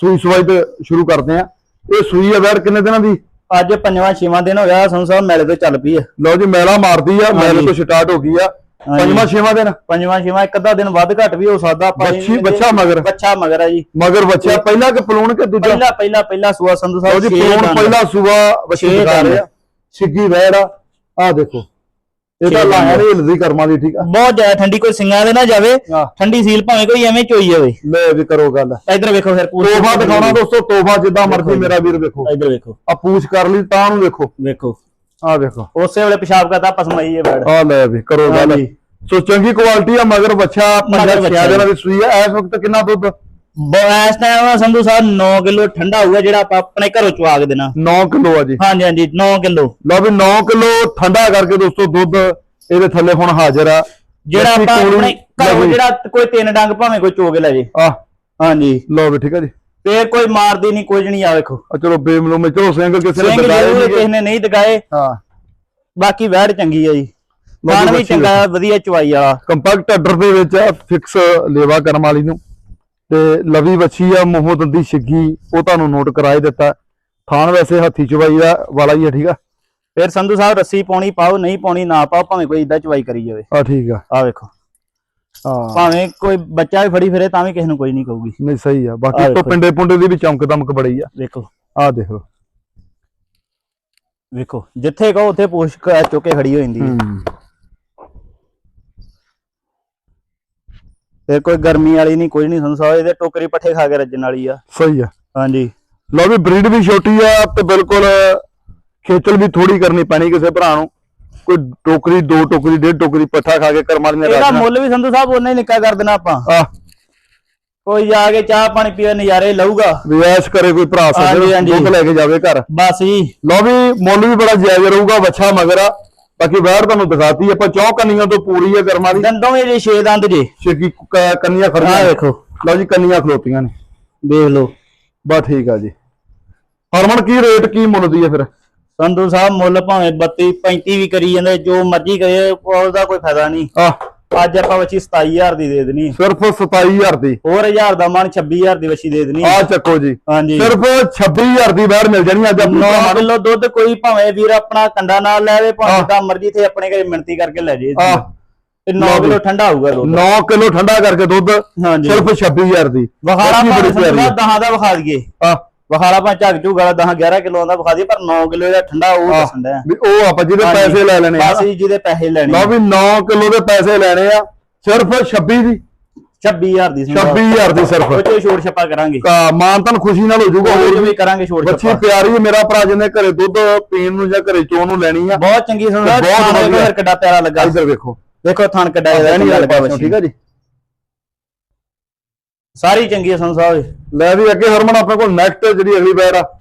A: ਸੂਈ ਸਵਾਈ ਤੇ ਸ਼ੁਰੂ ਕਰਦੇ ਆ। ਇਹ ਸੂਈ ਆ ਵੈੜ ਕਿੰਨੇ ਦਿਨਾਂ ਦੀ?
B: ਅੱਜ ਪੰਜਵਾਂ ਛੇਵਾਂ ਦਿਨ ਹੋ ਗਿਆ ਸੰਧੂ ਸਾਹਿਬ ਮੇਲੇ ਤੋਂ ਚੱਲ ਪਈ ਹੈ
A: ਲਓ ਜੀ ਮੈਲਾ ਮਾਰਦੀ ਆ ਮੈਲੇ। ਤੋਂ ਸਟਾਰਟ ਹੋ ਗਈ ਆ। ਪੰਜਵਾਂ ਛੇਵਾਂ ਦਿਨ?
B: ਪੰਜਵਾਂ ਛੇਵਾਂ ਇੱਕ ਅੱਧਾ ਦਿਨ ਵੱਧ ਘੱਟ ਵੀ ਹੋ ਸਕਦਾ ਆਪਾਂ
A: ਬੱਚੀ ਬੱਚਾ ਮਗਰ?
B: ਬੱਚਾ ਮਗਰ ਹੈ ਜੀ।
A: ਮਗਰ ਬੱਚਾ ਪਹਿਲਾ ਕਿ ਪਲੂਣ ਕਿ ਦੂਜਾ?
B: ਪਹਿਲਾ ਪਹਿਲਾ ਪਹਿਲਾ ਸੂਆ ਸੰਧੂ ਸਾਹਿਬ
A: ਜੀ ਪਲੂਣ। ਪਹਿਲਾ ਸੂਆ ਬੱਚੀ ਦਿਖਾ ਰਹੇ। ਆ। ਸਿੱਗੀ ਵੈੜ ਆ। ਆ ਦੇਖੋ। ਇਹਦਾ
B: ਛੇ
A: ਲਾਇਆ। ਨਹੀਂ ਹਿਲਦੀ ਕਰਮਾਂ ਦੀ ਠੀਕ ਆ?
B: ਬਹੁਤ ਜ਼ਿਆਦਾ ਠੰਡੀ ਕੋਈ ਸਿੰਘਾਂ ਦੇ ਨਾ ਜਾਵੇ। ਠੰਡੀ ਸੀਲ ਭਾਵੇਂ ਕੋਈ ਐਵੇਂ ਚੋਈ ਜਾਵੇ।
A: ਲੈ ਵੀ ਕਰੋ ਗੱਲ।
B: ਇੱਧਰ ਵੇਖੋ ਫਿਰ ਪੂਛ
A: ਤੋਹਫਾ ਦਿਖਾਉਣਾ ਦੋਸਤੋ ਤੋਹਫਾ ਜਿੱਦਾਂ ਮਰਜ਼ੀ ਮੇਰਾ ਵੀਰ ਵੇਖੋ।
B: ਇੱਧਰ ਵੇਖੋ।
A: ਆ ਪੂਛ ਕਰ ਲਈ ਤਾਂ ਨੂੰ ਵੇਖੋ।
B: ਵੇਖੋ।
A: ਆ ਵੇਖੋ।
B: ਉਸੇ ਵੇਲੇ ਪਿਸ਼ਾਬ ਕਰਦਾ ਪਸਮਾਈ ਹੈ ਬੈਡ
A: ਆ ਲੈ ਵੀ ਕਰੋ ਗੱਲ। ਸੋ ਚੰਗੀ ਕੁਆਲਿਟੀ ਆ ਮਗਰ ਬੱਚਾ ਪੰਜਾ ਛਿਆ ਦੀ ਸੂਈ ਆ। ਇਸ ਵਕਤ ਕਿੰਨਾ ਦੁੱਧ?
B: ਇਸ ਟਾਈਮ ਸੰਧੂ ਸਾਹਿਬ 9 ਕਿਲੋ ਠੰਡਾ ਹੋਊਗਾ ਜਿਹੜਾ ਆਪਾਂ ਆਪਣੇ ਘਰੋਂ ਚਵਾ ਕੇ ਦੇਣਾ।
A: 9 ਕਿਲੋ ਆ ਜੀ।
B: ਹਾਂਜੀ ਹਾਂਜੀ 9 ਕਿਲੋ।
A: ਲਓ ਵੀ 9 ਕਿਲੋ ਠੰਡਾ ਕਰਕੇ ਦੋਸਤੋ ਦੁੱਧ ਇਹਦੇ ਥੱਲੇ ਹੁਣ ਹਾਜ਼ਰ ਆ।
B: ਜਿਹੜਾ ਆਪਾਂ ਆਪਣੇ ਘਰੋਂ ਜਿਹੜਾ ਕੋਈ ਤਿੰਨ ਡੰਗ ਭਾਵੇਂ ਕੋਈ ਚੋਗ ਲੈ ਜੇ।
A: ਆ
B: ਹਾਂਜੀ।
A: ਲਓ ਵੀ ਠੀਕ ਆ ਜੀ।
B: ਫੇਰ ਕੋਈ ਮਾਰਦੀ ਨਹੀਂ ਕੁਝ ਨਹੀਂ ਆ ਵੇਖੋ।
A: ਆ ਚਲੋ ਬੇਮਲੂਮੇ ਚਲੋ ਸਿੰਘ ਕਿਸੇ ਨੇ
B: ਜ਼ਰੂਰ
A: ਨਹੀਂ
B: ਕਿਸੇ ਨੇ ਨਹੀਂ ਦਗਾਏ।
A: ਹਾਂ।
B: ਬਾਕੀ ਵੈੜ ਚੰਗੀ ਆ ਜੀ। ਮਾਨ ਵੀ ਚੰਗਾ ਵਧੀਆ ਚਵਾਈ ਵਾਲਾ।
A: ਕੰਪੈਕਟ ਆਰਡਰ ਦੇ ਵਿੱਚ ਫਿਕਸ ਲੇਵਾ ਕਰਮ ਵਾਲੀ ਨੂੰ। ਤੇ ਲਵੀ ਵੱਛੀ ਆ ਮੂੰਹੋਂ ਦੰਦੀ ਛਿੱਗੀ ਉਹ ਤੁਹਾਨੂੰ ਨੋਟ ਕਰਾਏ ਦਿੱਤਾ। ਥਾਨ ਵੈਸੇ ਹੱਥੀ ਚਵਾਈ ਦਾ ਵਾਲਾ ਹੀ ਆ ਠੀਕ ਆ?
B: ਫਿਰ ਸੰਧੂ ਸਾਹਿਬ ਰੱਸੀ ਪਾਉਣੀ ਪਾਓ ਨਹੀਂ ਪਾਉਣੀ ਨਾ ਪਾਓ ਭਾਵੇਂ ਕੋਈ ਇਦਾਂ ਚਵਾਈ ਕਰੀ ਜਾਵੇ।
A: ਆ ਠੀਕ ਆ।
B: ਆ ਵੇਖੋ।
A: ਹਾਂ।
B: ਭਾਵੇਂ ਕੋਈ ਬੱਚਾ ਵੀ ਫੜੀ ਫਿਰੇ ਤਾਂ ਵੀ ਕਿਸੇ ਨੂੰ ਕੋਈ ਨਹੀਂ ਕਹੂਗੀ।
A: ਨਹੀਂ ਸਹੀ ਆ। ਬਾਕੀ ਤੋਂ। ਪਿੰਡੇ ਪੁੰਡੇ ਦੀ ਵੀ ਚਮਕ ਦਮਕ ਬੜੀ ਆ।
B: ਵੇਖੋ।
A: ਆ ਦੇਖ। ਲਓ
B: ਵੇਖੋ। ਜਿੱਥੇ ਕਹੋ ਉੱਥੇ ਪੋਸ਼ ਚੁੱਕ ਖੜੀ ਹੋ ਜਾਂਦੀ ਹੈ।
A: ਹੂੰ
B: ਫਿਰ ਕੋਈ ਗਰਮੀ ਵਾਲੀ ਨਹੀਂ ਕੋਈ ਨਹੀਂ ਸਾਹਿਬ ਇਹਦੇ ਟੋਕਰੀ ਪੱਠੇ ਖਾ ਕੇ ਰੱਜਣ ਵਾਲੀ ਆ।
A: ਸਹੀ ਆ।
B: ਹਾਂਜੀ।
A: ਲਓ ਵੀ ਬਰੀਡ ਵੀ ਛੋਟੀ ਆ ਤੇ ਬਿਲਕੁਲ ਖੇਚਲ ਵੀ ਥੋੜੀ ਕਰਨੀ ਪੈਣੀ ਕਿਸੇ ਭਰਾ ਨੂੰ। ਕੋਈ ਟੋਕਰੀ ਦੋ ਟੋਕਰੀ ਡੇਢ ਟੋਕਰੀ ਪੱਠਾ ਖਾ ਕੇ ਕਰਮਾਂ ਦੀਆਂ
B: ਇਹਦਾ ਮੁੱਲ ਵੀ ਸੰਧੂ ਸਾਹਿਬ ਉਹਨੇ ਨਿੱਕਾ ਕਰ ਦੇਣਾ ਆਪਾਂ।
A: ਆ
B: ਕੋਈ ਜਾ ਕੇ ਚਾਹ ਪਾਣੀ ਪੀਵੇ ਨਜ਼ਾਰੇ ਲਊਗਾ।
A: ਵਿਆਸ ਕਰੇ ਕੋਈ ਭਰਾ ਸਾਡੇ। ਦੁੱਧ ਲੈ ਕੇ ਜਾਵੇ ਘਰ।
B: ਬਸ ਜੀ।
A: ਲਓ ਵੀ ਮੁੱਲ ਵੀ ਬੜਾ ਜਾਇਜ਼ ਰਹੂਗਾ ਬੱਚਾ ਮਗਰ ਆ। ਬਾਕੀ ਬਾਹਰ ਤੁਹਾਨੂੰ ਦਿਖਾਤੀ ਆਪਾਂ ਚੌ ਕੰਨੀਆਂ ਤੋਂ ਪੂਰੀ ਆ ਕਰਮਾਂ ਦੀ।
B: ਦੰਦੋਂ ਜੇ ਛੇ ਦੰਦ ਜੇ।
A: ਛੇਕੀ ਕੰਨੀਆਂ
B: ਆਹ
A: ਖੜੀਆਂ
B: ਵੇਖੋ।
A: ਲਓ ਜੀ ਕੰਨੀਆਂ ਖਲੋਤੀਆਂ ਨੇ।
B: ਵੇਖ ਲਓ।
A: ਬਸ ਠੀਕ ਆ ਜੀ। ਹਰਮਨ ਕੀ ਰੇਟ ਕੀ ਮੁੱਲ ਦੀ ਆ ਫਿਰ?
B: ਸੰਧੂ ਸਾਹਿਬ ਮੁੱਲ ਭਾਵੇਂ 32 35 ਵੀ ਕਰੀ ਜਾਂਦੇ ਜੋ ਮਰਜ਼ੀ ਕਰੇ ਉਹਦਾ ਕੋਈ ਫਾਇਦਾ ਨਹੀਂ।
A: ਆ
B: ਅੱਜ ਆਪਾਂ ਵੱਛੀ 27000 ਦੀ ਦੇ ਦੇਣੀ।
A: ਸਿਰਫ 27000 ਦੀ।
B: ਹੋਰ 1000 ਦਾ ਮਨ 26000 ਦੀ ਵੱਛੀ ਦੇ ਦੇਣੀ।
A: ਆ ਚੱਕੋ ਜੀ।
B: ਹਾਂਜੀ।
A: ਸਿਰਫ 26000 ਦੀ ਵੈਰ ਮਿਲ ਜਾਣੀ ਅੱਜ ਆਪਣੀ
B: 9
A: ਭਰਾਵਾਂ ਨੂੰ।
B: ਕਿਲੋ ਦੁੱਧ ਕੋਈ ਭਾਵੇਂ ਵੀਰ ਆਪਣਾ ਕੰਡਾ ਨਾਲ ਲੈਵੇ ਭਾਵੇਂ। ਤਾਂ ਮਰਜ਼ੀ ਤੇ ਆਪਣੇ ਘਰੇ ਮਿਣਤੀ ਕਰਕੇ ਲੈ ਜੇ। ਤੇ 9
A: ਲਓ
B: ਕਿਲੋ। ਠੰਡਾ ਹੋਊਗਾ ਦੁੱਧ।
A: 9 ਕਿਲੋ ਠੰਡਾ ਕਰਕੇ ਦੁੱਧ ਸਿਰਫ 26000 ਦੀ। ਬੱਚੀ
B: ਭਾਵੇਂ
A: ਬੜੀ ਪਿਆਰੀ
B: ਸੰਧੂ
A: ਆ।
B: ਦਹਾਂ ਦਾ ਵਿਖਾ ਦਈਏ।
A: ਆ
B: ਵਖਾਲਾ ਭਾਵੇਂ ਝੱਗ ਝੂਗ ਵਾਲਾ 10 11 ਕਿਲੋ ਦਾ ਵਿਖਾ ਪਰ 9 ਕਿਲੋ ਦਾ ਠੰਡਾ ਉਹ
A: ਆਹ।
B: ਦੱਸਣ ਦਾ
A: ਵੀ ਉਹ ਆਪਾਂ ਜਿਹਦੇ ਪੈਸੇ ਲੈ ਲੈਣੇ ਆ
B: ਬਸ ਜੀ ਜਿਹਦੇ ਪੈਸੇ ਲੈਣੇ
A: ਲਓ ਵੀ 9 ਕਿਲੋ ਦੇ ਪੈਸੇ ਲੈਣੇ ਆ ਸਿਰਫ 26 ਦੀ।
B: 26000 ਦੀ ਸੰਧੂ ਸਾਹਿਬ।
A: 26000 ਦੀ ਸਿਰਫ।
B: ਉਹ ਚੋਂ ਛੋੜ ਛੱਪਾ ਕਰਾਂਗੇ।
A: ਮਾਨਤਨ ਖੁਸ਼ੀ ਨਾਲ ਹੋ ਜਾਊਗਾ
B: ਹੋਰ ਵੀ ਕਰਾਂਗੇ ਛੋੜ
A: ਬੱਚੀ
B: ਛੱਪਾ।
A: ਪਿਆਰੀ ਹੈ ਮੇਰਾ ਭਰਾ ਜਿਹਨੇ ਘਰੇ ਦੁੱਧ ਪੀਣ ਨੂੰ ਜਾਂ ਘਰੇ ਚੋਣ ਨੂੰ ਲੈਣੀ ਆ।
B: ਬਹੁਤ ਚੰਗੀ ਸਾਹਿਬ
A: ਬਹੁਤ
B: ਵੇਖੋ
A: ਵਧੀਆ।
B: ਕਿੱਡਾ ਪਿਆਰਾ ਲੱਗਾ।
A: ਇੱਧਰ ਵੇਖੋ।
B: ਦੇਖੋ ਥਣ ਕਿੱਡਾ ਇਹਦਾ
A: ਠੀਕ ਆ ਜੀ?
B: ਸਾਰੀ ਚੰਗੀ ਹੈ ਸੰਧੂ ਸਾਹਿਬ
A: ਲੈ ਵੀ ਅੱਗੇ ਹਰਮਨ ਆਪਣੇ ਕੋਲ ਨੈਕਸਟ ਜਿਹੜੀ ਅਗਲੀ ਬੈਰ ਆ।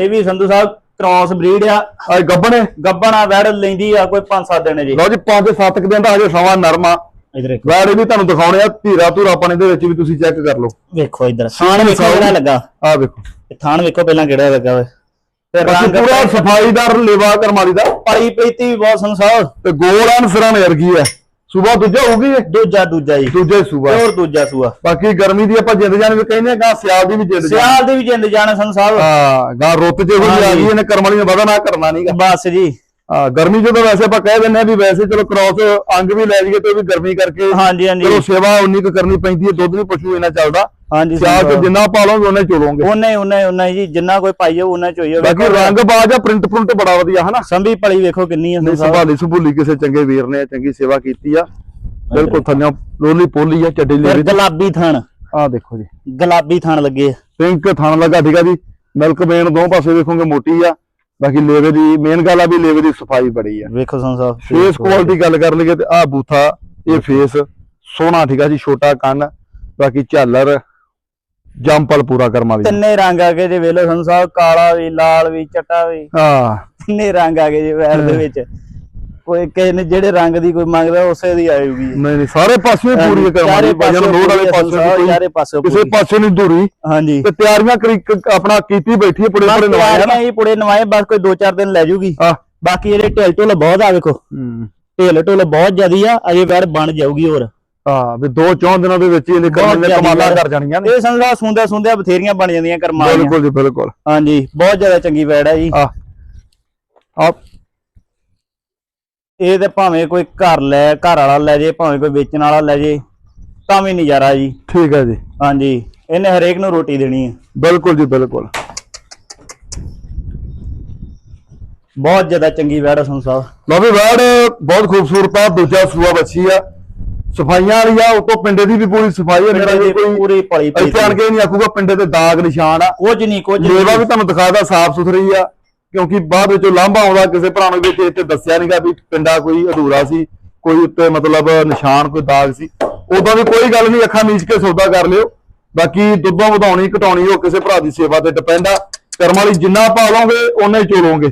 B: ਇਹ ਵੀ ਸੰਧੂ ਸਾਹਿਬ ਕ੍ਰਾਸ ਬਰੀਡ ਆ।
A: ਅੱਜ ਗੱਬਣੇ
B: ਗੱਬਣਾ ਵੜ ਲੈਂਦੀ ਆ ਕੋਈ 5-7 ਦਿਨ ਜੀ।
A: ਲਓ ਜੀ 5-7 ਦਿਨ ਦਾ ਹਜੇ ਸਵਾ ਨਰਮਾ।
B: ਇਧਰ
A: ਵੈੜ ਇਹ ਵੀ ਤੁਹਾਨੂੰ ਦਿਖਾਉਣੇ ਆ ਧੀਰਾ ਧੂਰਾ ਆਪਣੇ ਦੇ ਵਿੱਚ ਵੀ ਤੁਸੀਂ ਚੈੱਕ ਕਰ ਲਓ।
B: ਵੇਖੋ ਇਧਰ ਥਾਣ ਵੇਖੋ। ਕਿਹੜਾ ਲੱਗਾ?
A: ਆ ਵੇਖੋ।
B: ਇਹ ਥਾਣ ਵੇਖੋ ਪਹਿਲਾਂ ਕਿਹੜਾ ਲੱਗਾ ਵੇ। ਤੇ
A: ਬਾਕੀ
B: ਰੰਗ
A: ਪੂਰਾ ਸਫਾਈਦਾਰ ਲੇਵਾ ਕਰਮਾਲੀ ਦਾ।
B: ਪਲੀ ਪੀਤੀ ਬਹੁਤ ਸਾਹਿਬ।
A: ਤੇ ਗੋਲਾਂ ਸਿਰਾਂ ਵਰਗੀ ਹੈ ਸੂਬਾ ਦੂਜਾ ਹੋਊਗੀ ਇਹ?
B: ਦੂਜਾ ਦੂਜਾ ਜੀ।
A: ਦੂਜਾ ਸੂਬਾ।
B: ਹੋਰ ਦੂਜਾ ਸੂਆ
A: ਬਾਕੀ ਗਰਮੀ ਦੀ ਆਪਾਂ ਜਿੰਦ ਜਾਣ ਵੀ ਕਹਿੰਦੇ ਆ ਗਾਂ ਸਿਆਲ ਦੀ ਵੀ ਜਿੰਦ ਜਾਣ
B: ਸਿਆਲ ਦੇ ਵੀ ਜਿੰਦ ਜਾਣਾ ਸਾਹਿਬ
A: ਹਾਂ ਗਾਂ ਰੁੱਤ ਚ ਇਹੋ ਜਿਹੀ ਆ ਗਈ ਇਹਨੇ ਕਰਮਾਲੀ ਨੇ ਵਧਾ ਨਾ ਕਰਨਾ ਨਹੀਂਗਾ
B: ਬਸ ਜੀ।
A: ਗਰਮੀ ਜਦੋਂ ਵੈਸੇ ਆਪਾਂ ਕਹਿ ਦਿੰਦੇ ਆ ਵੀ ਵੈਸੇ ਚਲੋ ਕ੍ਰਾਸ ਅੰਗ ਵੀ ਲੈ ਲਈਏ ਤੇ ਉਹ ਵੀ ਗਰਮੀ ਕਰਕੇ
B: ਹਾਂਜੀ ਹਾਂਜੀ।
A: ਚਲੋ ਸੇਵਾ ਉਨੀ ਕੁ ਕਰਨੀ ਪੈਂਦੀ ਹੈ ਦੁੱਧ ਨਹੀਂ ਪਸ਼ੂ ਇੰਨਾ ਚੱਲਦਾ।
B: ਹਾਂਜੀ
A: ਸਿਆਲ ਚ ਜਿੰਨਾ ਪਾਲੋਗੇ ਉਹਨੇ ਚੋਲੋਗੇ।
B: ਉਹਨੇ ਉਹਨੇ ਉਹਨੇ ਜੀ ਜਿੰਨਾ ਕੋਈ ਪਾਈਏ ਉਹਨਾਂ ਚੋਈਏ
A: ਬਾਕੀ ਰੰਗ ਬਾਜ ਆ ਪ੍ਰਿੰਟ ਪ੍ਰਿੰਟ ਬੜਾ ਵਧੀਆ ਹਨਾ?
B: ਸੰਭੀ ਪਲੀ ਵੇਖੋ ਕਿੰਨੀ ਹੈ
A: ਸੰਭਾਲੀ ਸੰਭੂਲੀ ਕਿਸੇ ਚੰਗੇ ਵੀਰ ਨੇ ਚੰਗੀ ਸੇਵਾ ਕੀਤੀ ਆ। ਬਿਲਕੁਲ ਥੱਲੇ ਰੋਲੀ ਪੋਲੀ ਆ ਚੱਡੀ ਲੇਰੀ
B: ਗੁਲਾਬੀ ਥਣ।
A: ਆ ਦੇਖੋ ਜੀ।
B: ਗੁਲਾਬੀ ਥਣ ਲੱਗੇ।
A: ਪਿੰਕ ਥਣ ਲੱਗਾ ਠੀਕ ਆ ਜੀ। ਮਿਲਕ ਵੇਨ ਦੋ ਪਾਸੇ ਵੇਖੋਗੇ ਮੋਟੀ ਆ। ਬਾਕੀ ਲੇਵੇ ਦੀ ਮੇਨ ਗੱਲ ਆ ਵੀ ਲੇਵੇ ਦੀ ਸਫ਼ਾਈ ਬੜੀ ਆ।
B: ਵੇਖੋ ਸੰਧੂ ਸਾਹਿਬ
A: ਫੇਸ ਕੁਆਲਿਟੀ ਗੱਲ ਕਰ ਲਈਏ ਤੇ ਆ ਬੂਥਾ ਇਹ ਫੇਸ ਸੋਹਣਾ ਠੀਕ ਆ ਜੀ ਛੋਟਾ ਕੰਨ ਬਾਕੀ ਝਾਲਰ ਜੰਪਲ ਪੂਰਾ ਕਰਮਾ ਵੀ
B: ਤਿੰਨੇ ਰੰਗ ਆ ਗਏ ਜੇ ਵੇਲੋ ਸੰਧੂ ਸਾਹਿਬ ਕਾਲਾ ਵੀ ਲਾਲ ਵੀ ਚਟਾ ਵੀ।
A: ਹਾਂ।
B: ਤਿੰਨੇ ਰੰਗ ਆ ਗਏ ਜੇ ਵੈਰ ਦੇ ਵਿੱਚ। ਕੋਈ ਕਿਸੇ ਨੇ ਜਿਹੜੇ ਰੰਗ ਦੀ ਕੋਈ ਮੰਗਦਾ ਉਸੇ ਦੀ ਆਏਗੀ।
A: ਨਹੀਂ ਨਹੀਂ ਸਾਰੇ ਪਾਸੇ ਪੂਰੀ ਦੀ ਭਾਜਨ ਲੋੜ ਵਾਲੇ ਪਾਸੇ
B: ਪਾਸੇ
A: ਕਿਸੇ ਪਾਸੇ ਨਹੀਂ ਦੂਰੀ।
B: ਹਾਂਜੀ।
A: ਤੇ ਤਿਆਰੀਆਂ ਆਪਣਾ ਕੀਤੀ ਬੈਠੀ ਹੈ ਪੁੜੇ ਨਵਾਇਆ ਨਾ
B: ਤਿਆਰੀਆਂ ਹੀ ਪੁੜੇ ਨਵਾਏ ਬਸ ਕੋਈ 2-4 ਦਿਨ ਲੈ ਜੂਗੀ।
A: ਆ
B: ਬਾਕੀ ਇਹਦੇ ਢਿੱਲ ਢੁੱਲ ਬਹੁਤ ਆ ਵੇਖੋ।
A: ਹੂੰ।
B: ਢਿੱਲ ਢੁੱਲ ਬਹੁਤ ਜ਼ਿਆਦੀ ਆ ਅਜੇ ਵੈਰ ਬਣ ਜਾਊਗੀ ਹੋਰ।
A: ਹਾਂ ਵੀ ਦੋ ਚੌਂ ਦਿਨਾਂ ਦੇ ਵਿੱਚ ਇਹਨੇ ਕਰਮਾਂ ਨੇ ਕਮਾਲਾਂ। ਕਰ ਜਾਣੀਆਂ ਨੇ।
B: ਇਹ ਸੰਸਾ ਸੁੰਦਿਆ ਸੁੰਦਿਆ ਬਥੇਰੀਆਂ ਬਣ ਜਾਂਦੀਆਂ ਕਰਮਾਂ
A: ਬਿਲਕੁਲ ਜੀ ਬਿਲਕੁਲ।
B: ਹਾਂਜੀ ਬਹੁਤ ਜ਼ਿਆਦਾ ਚੰਗੀ ਵੈੜ ਹੈ ਜੀ।
A: ਆ ਆ
B: ਇਹ ਤੇ ਭਾਵੇਂ ਕੋਈ ਘਰ ਲੈ ਘਰ ਵਾਲਾ ਲੈ ਜੇ ਭਾਵੇਂ ਕੋਈ ਵੇਚਣ ਵਾਲਾ ਲੈ ਜੇ ਤਾਂ ਵੀ ਨਜ਼ਾਰਾ ਜੀ।
A: ਠੀਕ ਹੈ ਜੀ।
B: ਹਾਂਜੀ ਇਹਨੇ ਹਰੇਕ ਨੂੰ ਰੋਟੀ ਦੇਣੀ ਹੈ।
A: ਬਿਲਕੁਲ ਜੀ ਬਿਲਕੁਲ।
B: ਬਹੁਤ ਜ਼ਿਆਦਾ ਚੰਗੀ ਵੈੜ ਹੈ ਸੰਸਾਰ
A: ਲਓ ਵੀ ਵੈੜ ਬਹੁਤ ਖੂਬਸੂਰਤ ਆ ਦੂਜਾ ਸੂਆ ਬੱਚੀ ਆ। ਸਫਾਈਆਂ ਵਾਲੀ ਆ ਉਤੋਂ ਪਿੰਡੇ ਦੀ ਵੀ ਪੂਰੀ ਸਫ਼ਾਈ ਹੈ ਮੇਰਾ ਕੋਈ
B: ਪੂਰੀ ਪਈ
A: ਇੱਥੇ ਆਣ ਕੇ ਨਹੀਂ ਆਖੂਗਾ ਪਿੰਡੇ ਤੇ ਦਾਗ ਨਿਸ਼ਾਨ ਆ।
B: ਕੁਝ ਨਹੀਂ ਕੁਝ
A: ਲੇਵਾ
B: ਨਹੀਂ।
A: ਵੀ ਤੁਹਾਨੂੰ ਦਿਖਾਦਾ ਸਾਫ਼ ਸੁਥਰੀ ਆ। ਕਿਉਂਕਿ ਬਾਅਦ ਵਿੱਚੋਂ ਲਾਂਭਾ ਆਉਂਦਾ ਕਿਸੇ ਭਰਾ ਨੂੰ ਵਿੱਚ ਇੱਥੇ ਦੱਸਿਆ ਨਹੀਂਗਾ ਵੀ ਪਿੰਡਾ ਕੋਈ ਅਧੂਰਾ ਸੀ ਕੋਈ ਉੱਤੇ ਮਤਲਬ ਨਿਸ਼ਾਨ ਕੋਈ ਦਾਗ ਸੀ। ਉਦੋਂ ਵੀ ਕੋਈ ਗੱਲ ਨਹੀਂ ਅੱਖਾਂ ਮੀਚ ਕੇ ਸੌਦਾ ਕਰ ਲਿਓ। ਬਾਕੀ ਦੁੱਧੋਂ ਵਧਾਉਣੀ ਘਟਾਉਣੀ ਉਹ ਕਿਸੇ ਭਰਾ ਦੀ ਸੇਵਾ ਤੇ ਡਿਪੈਂਡ ਆ। ਕਰਮ ਵਾਲੀ ਜਿੰਨਾ ਪਾ ਲਓਗੇ ਓਨਾ ਹੀ ਚੋਲੋਗੇ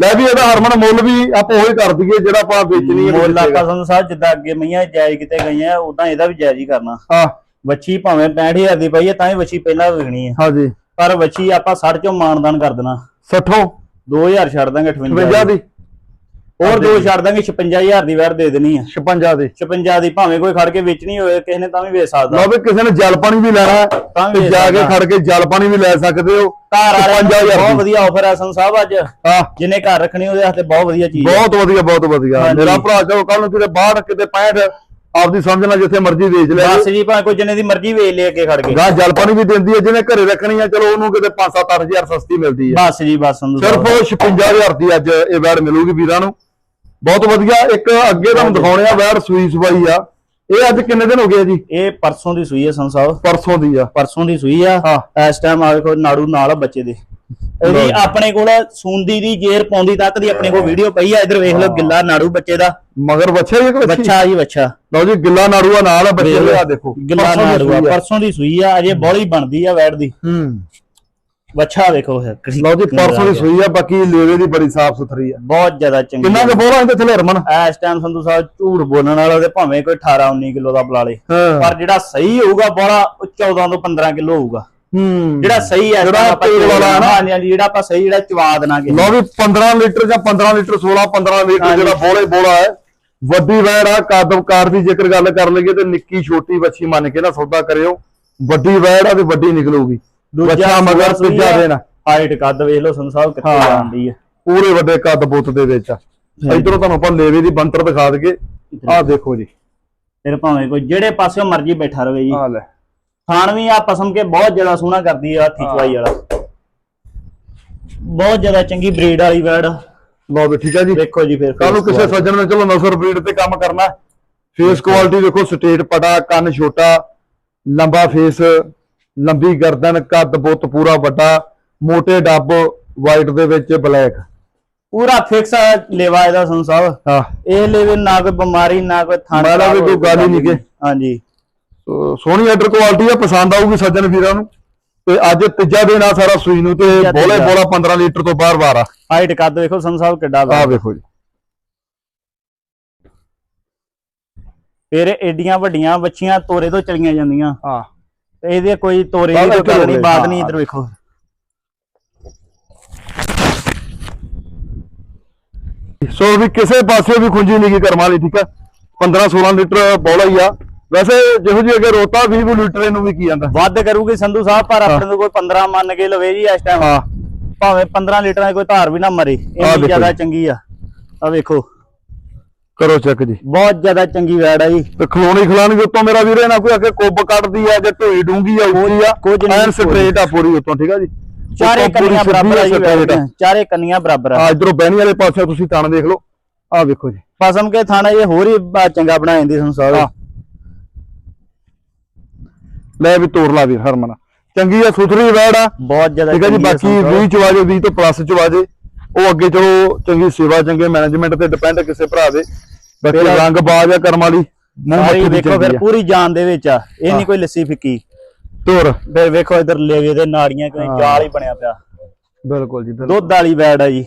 A: ਲੈ ਵੀ ਇਹਦਾ ਹਰਮਨ ਮੁੱਲ ਵੀ ਆਪਾਂ ਉਹੀ ਕਰ ਦਈਏ ਜਿਹੜਾ ਆਪਾਂ ਵੇਚਣੀ ਹੈ
B: ਮੁੱਲ ਆਪਾਂ ਸੰਸਾਰ ਜਿੱਦਾਂ ਅੱਗੇ ਮਈਆਂ ਜਾਇਜ਼ ਕਿਤੇ ਗਈਆਂ ਉਦਾਂ ਇਹਦਾ ਵੀ ਜਾਇਜ਼ ਹੀ ਕਰਨਾ।
A: ਹਾਂ।
B: ਵੱਛੀ ਭਾਵੇਂ 65000 ਦੀ ਪਈ ਹੈ ਤਾਂ ਹੀ ਵੱਛੀ ਪਹਿਲਾਂ ਵਿਕਣੀ ਹੈ
A: ਹਾਂਜੀ।
B: ਪਰ ਵੱਛੀ ਆਪਾਂ 60 ਚੋਂ ਮਾਨਦਾਨ ਕਰ ਦੇਣਾ।
A: 60
B: 2000 ਛੱਡ ਦਾਂਗੇ 58
A: 52 ਦੀ।
B: ਹੋਰ ਦੋ ਛੱਡ ਦਾਂਗੇ 56000 ਦੀ ਵੈੜ ਦੇ ਦੇਣੀ ਆ।
A: 56 ਦੇ।
B: 56 ਦੀ ਭਾਵੇਂ ਕੋਈ ਖੜ ਕੇ ਵੇਚਣੀ ਹੋਵੇ ਕਿਸੇ ਨੇ ਤਾਂ ਵੀ ਵੇਚ ਸਕਦਾ।
A: ਲਓ ਵੀ ਕਿਸੇ ਨੇ ਜਲ ਪਾਣੀ ਵੀ ਲੈਣਾ
B: ਤਾਂ ਵੀ
A: ਜਾ ਕੇ। ਖੜ ਕੇ ਜਲ ਪਾਣੀ ਵੀ ਲੈ ਸਕਦੇ ਹੋ।
B: ਘਰ ਵਾਲਿਆਂ ਨੂੰ
A: 55000
B: ਬਹੁਤ। ਵਧੀਆ ਆਫਰ ਹੈ ਸਾਹਿਬ ਅੱਜ।
A: ਹਾਂ।
B: ਜਿਹਨੇ ਘਰ ਰੱਖਣੀ ਉਹਦੇ ਹੱਥੇ ਬਹੁਤ ਵਧੀਆ ਚੀਜ਼
A: ਬਹੁਤ ਵਧੀਆ ਬਹੁਤ ਵਧੀਆ। ਮੇਰਾ ਭਰਾ ਚਲੋ ਕੱਲ ਨੂੰ ਕਿਤੇ ਬਾਹਰ ਕਿਤੇ 65 ਆਪਦੀ ਸਮਝਣਾ ਜਿੱਥੇ ਮਰਜ਼ੀ ਵੇਚ ਲੈ
B: ਬਸ ਜੀ। ਭਾਵੇਂ ਕੋਈ ਜਿੰਨੇ ਦੀ ਮਰਜ਼ੀ ਵੇਚ ਲੇ ਅੱਗੇ ਖੜ ਕੇ।
A: ਗਾਂ ਜਲ ਪਾਣੀ ਵੀ ਦਿੰਦੀ ਹੈ ਜਿਹਨੇ ਘਰੇ ਰੱਖਣੀ ਆ ਚਲੋ ਉਹਨੂੰ ਕਿਤੇ 5-7 8000 ਸਸਤੀ ਮਿਲਦੀ ਹੈ।
B: ਬਸ ਜੀ ਬਸ
A: ਸਿਰਫ
B: ਸਾਹਿਬ
A: 56000 ਦੀ ਅੱਜ ਇਹ ਵੈੜ ਮਿਲੂਗੀ ਵੀਰਾਂ ਨੂੰ। ਬਹੁਤ ਵਧੀਆ ਇੱਕ ਅੱਗੇ ਤੁਹਾਨੂੰ ਦਿਖਾਉਣੇ ਆ ਵੈੜ ਸੂਈ ਸਵਾਈ ਆ। ਇਹ ਅੱਜ ਕਿੰਨੇ ਦਿਨ ਹੋ ਗਏ ਜੀ?
B: ਇਹ ਪਰਸੋਂ ਦੀ ਸੂਈ ਹੈ ਸੰਤ ਸਾਹਿਬ।
A: ਪਰਸੋਂ ਦੀ ਆ।
B: ਪਰਸੋਂ ਦੀ ਸੂਈ ਆ। ਇਸ ਟਾਈਮ ਆ ਵੇਖੋ ਨਾੜੂ ਨਾਲ ਬੱਚੇ ਦੇ। ਇਹਦੀ। ਆਪਣੇ ਕੋਲ ਸੂੰਦੀ ਦੀ ਜੇਰ ਪਾਉਂਦੀ ਤੱਕ ਦੀ ਆਪਣੇ ਕੋਲ ਵੀਡੀਓ ਪਈ ਆ। ਇਧਰ ਵੇਖ ਲਓ ਗਿੱਲਾ ਨਾੜੂ ਬੱਚੇ ਦਾ।
A: ਮਗਰ ਬੱਚਾ ਹੀ ਇੱਕ ਬੱਚੀ?
B: ਬੱਚਾ ਜੀ ਬੱਚਾ।
A: ਲਓ ਜੀ ਗਿੱਲਾ ਨਾਲ ਆ ਬੱਚੇ ਦੇ ਦੇਖੋ।
B: ਗਿੱਲਾ ਨਾੜੂ ਆ। ਪਰਸੋਂ ਦੀ ਸੂਈ ਆ ਅਜੇ ਬੋਲੀ ਬਣਦੀ ਆ ਵੈੜ ਦੀ।
A: ਹੂੰ।
B: ਬੱਚਾ ਵੇਖੋ
A: ਲਓ ਜੀ ਪਰਸੋਂ ਦੀ। ਸੂਈ ਆ ਬਾਕੀ ਲੇਵੇ ਦੀ ਬੜੀ ਸਾਫ਼ ਸੁਥਰੀ ਆ।
B: ਬਹੁਤ ਜ਼ਿਆਦਾ ਚੰਗੀ
A: ਕਿੰਨਾ ਕੁ ਬੋਲਾ ਇਹਦੇ ਥੱਲੇ ਹਰਮਨ
B: ਇਸ ਟਾਈਮ ਸੰਧੂ ਸਾਹਿਬ ਝੂਠ ਬੋਲਣ ਵਾਲਾ ਤੇ ਭਾਵੇਂ ਕੋਈ 18 19 ਕਿਲੋ ਦਾ ਬੁਲਾ ਲੇ।
A: ਹਾਂ।
B: ਪਰ ਜਿਹੜਾ ਸਹੀ ਹੋਊਗਾ ਬੋਲਾ ਉਹ 14 ਤੋਂ 15 ਕਿਲੋ ਹੋਊਗਾ।
A: ਹੂੰ।
B: ਜਿਹੜਾ ਸਹੀ ਹੈ
A: ਜਿਹੜਾ ਤੇਲ ਵਾਲਾ ਹੈ ਨਾ।
B: ਹਾਂਜੀ ਹਾਂਜੀ ਜਿਹੜਾ ਆਪਾਂ ਸਹੀ ਜਿਹੜਾ ਚਵਾ ਦੇਣਾ ਕਿਸੇ
A: ਲਓ ਵੀ 15 ਲੀਟਰ ਜਾਂ 15 ਲੀਟਰ 16 15 ਲੀਟਰ
B: ਹਾਂਜੀ।
A: ਜਿਹੜਾ ਬੋਲੇ ਬੋਲਾ ਹੈ ਵੱਡੀ ਵੈੜ ਆ ਕਾਦਮਕਾਰ ਦੀ ਜੇਕਰ ਗੱਲ ਕਰ ਲਈਏ ਤੇ ਨਿੱਕੀ ਛੋਟੀ ਬੱਚੀ ਮੰਨ ਕੇ ਨਾ ਸੌਦਾ ਕਰਿਓ। ਵੱਡੀ ਵੈੜ ਆ ਤੇ ਵੱਡੀ ਨਿਕਲੂਗੀ। ਬੱਚਾ ਮਗਰ ਤੀਜਾ ਦੇਣਾ।
B: ਹਾਈਟ ਕੱਦ ਵੇਖ ਲਓ ਸਾਹਿਬ ਕਿੱਥੇ
A: ਹਾਂ।
B: ਜਾਂਦੀ ਹੈ
A: ਪੂਰੇ ਵੱਡੇ ਕੱਦ ਬੁੱਤ ਦੇ ਵਿੱਚ ਆ। ਇਧਰੋਂ ਤੁਹਾਨੂੰ ਆਪਾਂ ਲੇਵੇ ਦੀ ਬੰਤਰ ਦਿਖਾ ਦਈਏ। ਆਹ ਦੇਖੋ ਜੀ।
B: ਫਿਰ ਭਾਵੇਂ ਕੋਈ ਜਿਹੜੇ ਪਾਸਿਓਂ ਮਰਜ਼ੀ ਬੈਠਾ ਰਵੇ ਜੀ।
A: ਆਹ ਲੈ।
B: ਵੀ ਆ ਪਸਮ ਕੇ ਬਹੁਤ ਜ਼ਿਆਦਾ ਸੋਹਣਾ ਕਰਦੀ ਆ ਹੱਥੀ ਚਵਾਈ ਵਾਲਾ। ਬਹੁਤ ਜ਼ਿਆਦਾ ਚੰਗੀ ਬਰੀਡ ਵਾਲੀ ਵੈੜ
A: ਲਓ ਵੀ ਠੀਕ ਹੈ ਜੀ।
B: ਵੇਖੋ ਜੀ ਫਿਰ
A: ਕੱਲ ਨੂੰ ਕਿਸੇ ਸੱਜਣ ਨੇ ਚਲੋ ਨਸਰ ਬਰੀਡ ਤੇ ਕੰਮ ਕਰਨਾ। ਫੇਸ ਕੁਆਲਿਟੀ ਦੇਖੋ ਸਟੇਟ ਪਟਾ ਕੰਨ ਛੋਟਾ ਲੰਬਾ ਫੇਸ ਲੰਬੀ ਗਰਦਨ ਕੱਦ ਬੁੱਤ ਪੂਰਾ ਵੱਡਾ ਮੋਟੇ ਡੱਬ ਵਾਈਟ ਦੇ ਵਿੱਚ ਬਲੈਕ
B: ਪੂਰਾ ਫਿਕਸ ਲੇਵਾ ਇਹਦਾ ਸੰਧੂ ਸਾਹਿਬ
A: ਹਾਂ।
B: ਇਹ ਲੇਵੇ ਨਾ ਕੋਈ ਬਿਮਾਰੀ ਨਾ ਕੋਈ ਥਾਂ
A: ਮਾੜਾ ਵੀ ਕੋਈ ਗੱਲ ਹੀ ਨਹੀਂ ਗੇ।
B: ਹਾਂਜੀ।
A: ਸੋਹਣੀ ਆਰਡਰ ਕੁਆਲਿਟੀ ਆ ਪਸੰਦ ਆਊਗੀ ਸੱਜਣ ਵੀਰਾਂ ਨੂੰ। ਤੇ ਅੱਜ ਤੀਜਾ ਦਿਨ ਆ ਸਾਰਾ ਸੂਈ ਨੂੰ ਤੇ
B: ਤੀਜਾ
A: ਬੋਲੇ
B: ਦਿਨ ਆ।
A: ਬੋਲਾ 15 ਲੀਟਰ ਤੋਂ ਬਾਹਰ ਬਾਹਰ ਆ।
B: ਹਾਈਟ ਕੱਦ ਵੇਖੋ ਸੰਧੂ ਸਾਹਿਬ ਕਿੱਡਾ ਵਾ
A: ਆਹ ਵੇਖੋ ਜੀ।
B: ਫਿਰ ਏਡੀਆਂ ਵੱਡੀਆਂ ਬੱਚੀਆਂ ਤੋਰੇ ਤੋਂ ਚਲੀਆਂ ਜਾਂਦੀਆਂ।
A: ਹਾਂ।
B: ਤੇ ਇਹਦੇ ਕੋਈ ਤੋਰੇ ਦੀ ਕੋਈ ਗੱਲ ਨਹੀਂ ਬਾਤ। ਨਹੀਂ ਇਧਰ ਵੇਖੋ।
A: ਸੋ ਵੀ ਕਿਸੇ ਪਾਸੇ ਵੀ ਖੁੰਜੀ ਨਹੀਂ ਕੀ ਕਰਮ ਵਾਲੀ ਠੀਕ ਆ? 15 16 ਲੀਟਰ ਬੋਲਾ ਹੀ ਆ। ਵੈਸੇ ਜਿਹੋ ਜਿਹੀ ਅਗੇ ਰੋਤਾ 20 ਲੀਟਰ ਇਹਨੂੰ ਵੀ ਕੀ ਜਾਂਦਾ
B: ਵੱਧ ਕਰੂਗੀ ਸੰਧੂ ਸਾਹਿਬ ਪਰ ਆਪਣੇ ਕੋਈ 15 ਮੰਨ ਕੇ ਲਵੇ ਜੀ ਇਸ ਟਾਈਮ
A: ਹਾਂ।
B: ਭਾਵੇਂ 15 ਲੀਟਰਾਂ ਦੀ ਕੋਈ ਧਾਰ ਵੀ ਨਾ ਮਰੇ ਇੰਨੀ ਜ਼ਿਆਦਾ
A: ਜੀ।
B: ਚੰਗੀ ਆ। ਆ ਵੇਖੋ।
A: ਕਰੋ ਚੈੱਕ ਜੀ।
B: ਬਹੁਤ ਜ਼ਿਆਦਾ ਚੰਗੀ ਵੈੜ ਆ ਜੀ।
A: ਤੇ ਖਲੋਣੀ ਖਲਾਣੀ ਉੱਤੋਂ ਮੇਰਾ ਵੀਰੇ ਨਾ ਕੋਈ ਅੱਗੇ ਕੁੱਬ ਕੱਢਦੀ ਆ ਜਾਂ ਢੋਈ ਡੂੰਗੀ ਆ ਉੱਚੀ ਆ
B: ਕੁਝ ਨਹੀਂ,
A: ਸਟ੍ਰੇਟ ਆ ਪੂਰੀ ਉੱਤੋਂ ਠੀਕ ਆ ਜੀ?
B: ਚਾਰੇ ਕੰਨੀਆਂ ਬਰਾਬਰ ਆ ਜੀ ਚਾਰੇ ਕੰਨੀਆਂ ਬਰਾਬਰ ਆ।
A: ਆ ਇਧਰੋਂ ਬਹਿਣੀ ਵਾਲੇ ਪਾਸੇ ਤੁਸੀਂ ਤਣ ਦੇਖ ਲਓ। ਆ ਵੇਖੋ ਜੀ।
B: ਫਸਮ ਕੇ ਥਾਣਾ ਇਹ ਹੋਰ ਹੀ ਚੰਗਾ ਬਣਾ ਜਾਂਦੀ। ਸਾਹਿਬ।
A: ਲੈ ਵੀ ਤੋੜ ਲਾ ਵੀਰ ਹਰਮਨ। ਚੰਗੀ ਆ ਸੁਥਰੀ ਵੈੜ ਆ।
B: ਬਹੁਤ ਜ਼ਿਆਦਾ
A: ਠੀਕ ਹੈ ਜੀ ਬਾਕੀ
B: ਸੰਧੂ ਸਾਹਿਬ।
A: 20 ਚ ਵਾਜੇ 20 ਤੋਂ ਪਲੱਸ ਚ ਵਾਜੇ ਉਹ ਅੱਗੇ ਚਲੋ ਚੰਗੀ ਸੇਵਾ ਚੰਗੇ ਮੈਨੇਜਮੈਂਟ ਤੇ ਡਿਪੈਂਡ ਕਿਸੇ ਭਰਾ ਦੇ। ਬਾਕੀ ਰੰਗ ਬਾਜ ਆ ਕਰਮ ਵਾਲੀ। ਮੂੰਹ
B: ਸਾਰੀ
A: ਮੱਥੀ ਦੀ
B: ਵੇਖੋ
A: ਚੰਗੀ
B: ਫਿਰ। ਪੂਰੀ ਜਾਨ ਦੇ ਵਿੱਚ ਆ। ਇਹ ਨਹੀਂ ਕੋਈ ਲੱਸੀ ਫਿੱਕੀ।
A: ਤੋਰ।
B: ਫਿਰ ਵੇਖੋ ਇਧਰ ਲੇਵੇ ਦੇ ਨਾੜੀਆਂ
A: ਹਾਂ।
B: ਜਾਲ ਹੀ ਬਣਿਆ ਪਿਆ।
A: ਬਿਲਕੁਲ ਜੀ
B: ਦੁੱਧ ਵਾਲੀ ਵੈੜ ਆ ਜੀ।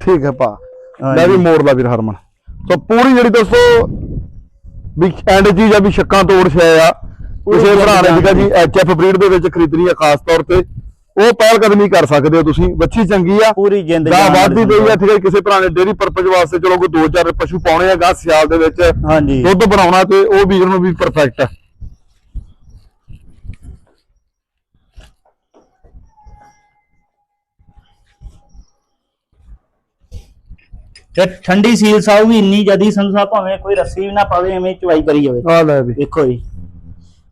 A: ਠੀਕ ਹੈ
B: ਹਾਂਜੀ।
A: ਲੈ ਵੀ ਮੋੜ ਲਾ ਵੀਰ ਹਰਮਨ। ਸੋ ਪੂਰੀ ਜਿਹੜੀ ਦੋਸਤੋ ਵੀ ਐਂਡ ਚੀਜ਼ ਆ ਵੀ ਛੱਕਾਂ ਤੋੜ ਛੇ ਆ। ਕਿਸੇ ਭਰਾ ਨੇ ਆ ਜੀ ਐਚਐਫ ਬਰੀਡ ਦੇ ਵਿੱਚ ਖਰੀਦਣੀ ਆ ਖਾਸ ਤੌਰ ਤੇ। ਉਹ ਪਹਿਲ ਕਦਮੀ ਕਰ ਸਕਦੇ ਹੋ ਤੁਸੀਂ ਵੱਛੀ ਚੰਗੀ ਆ।
B: ਪੂਰੀ ਜਿੰਦ
A: ਗਾਂ
B: ਜਾਨ
A: ਵਾਧੀ ਪਈ ਆ ਠੀਕ ਹੈ ਕਿਸੇ ਭਰਾ ਨੇ ਡੇਰੀ ਪਰਪਸ ਵਾਸਤੇ ਚਲੋ ਕੋਈ ਦੋ ਚਾਰ ਪਸ਼ੂ ਪਾਉਣੇ ਆ ਗਾਂ ਸਿਆਲ ਦੇ ਵਿੱਚ
B: ਹਾਂਜੀ।
A: ਦੁੱਧ ਬਣਾਉਣਾ ਤੇ ਉਹ ਵੀਰ ਨੂੰ ਵੀ ਪਰਫੈਕਟ ਆ।
B: ਤੇ ਠੰਡੀ ਸੀਲ ਸਾਊ ਵੀ ਇੰਨੀ ਜਦੀ ਸੰਸਾ ਭਾਵੇਂ ਕੋਈ ਰੱਸੀ ਵੀ ਨਾ ਪਾਵੇ ਐਵੇਂ ਚਵਾਈ ਕਰੀ ਜਾਵੇ।
A: ਆ ਲੈ ਵੀ।
B: ਦੇਖੋ ਜੀ।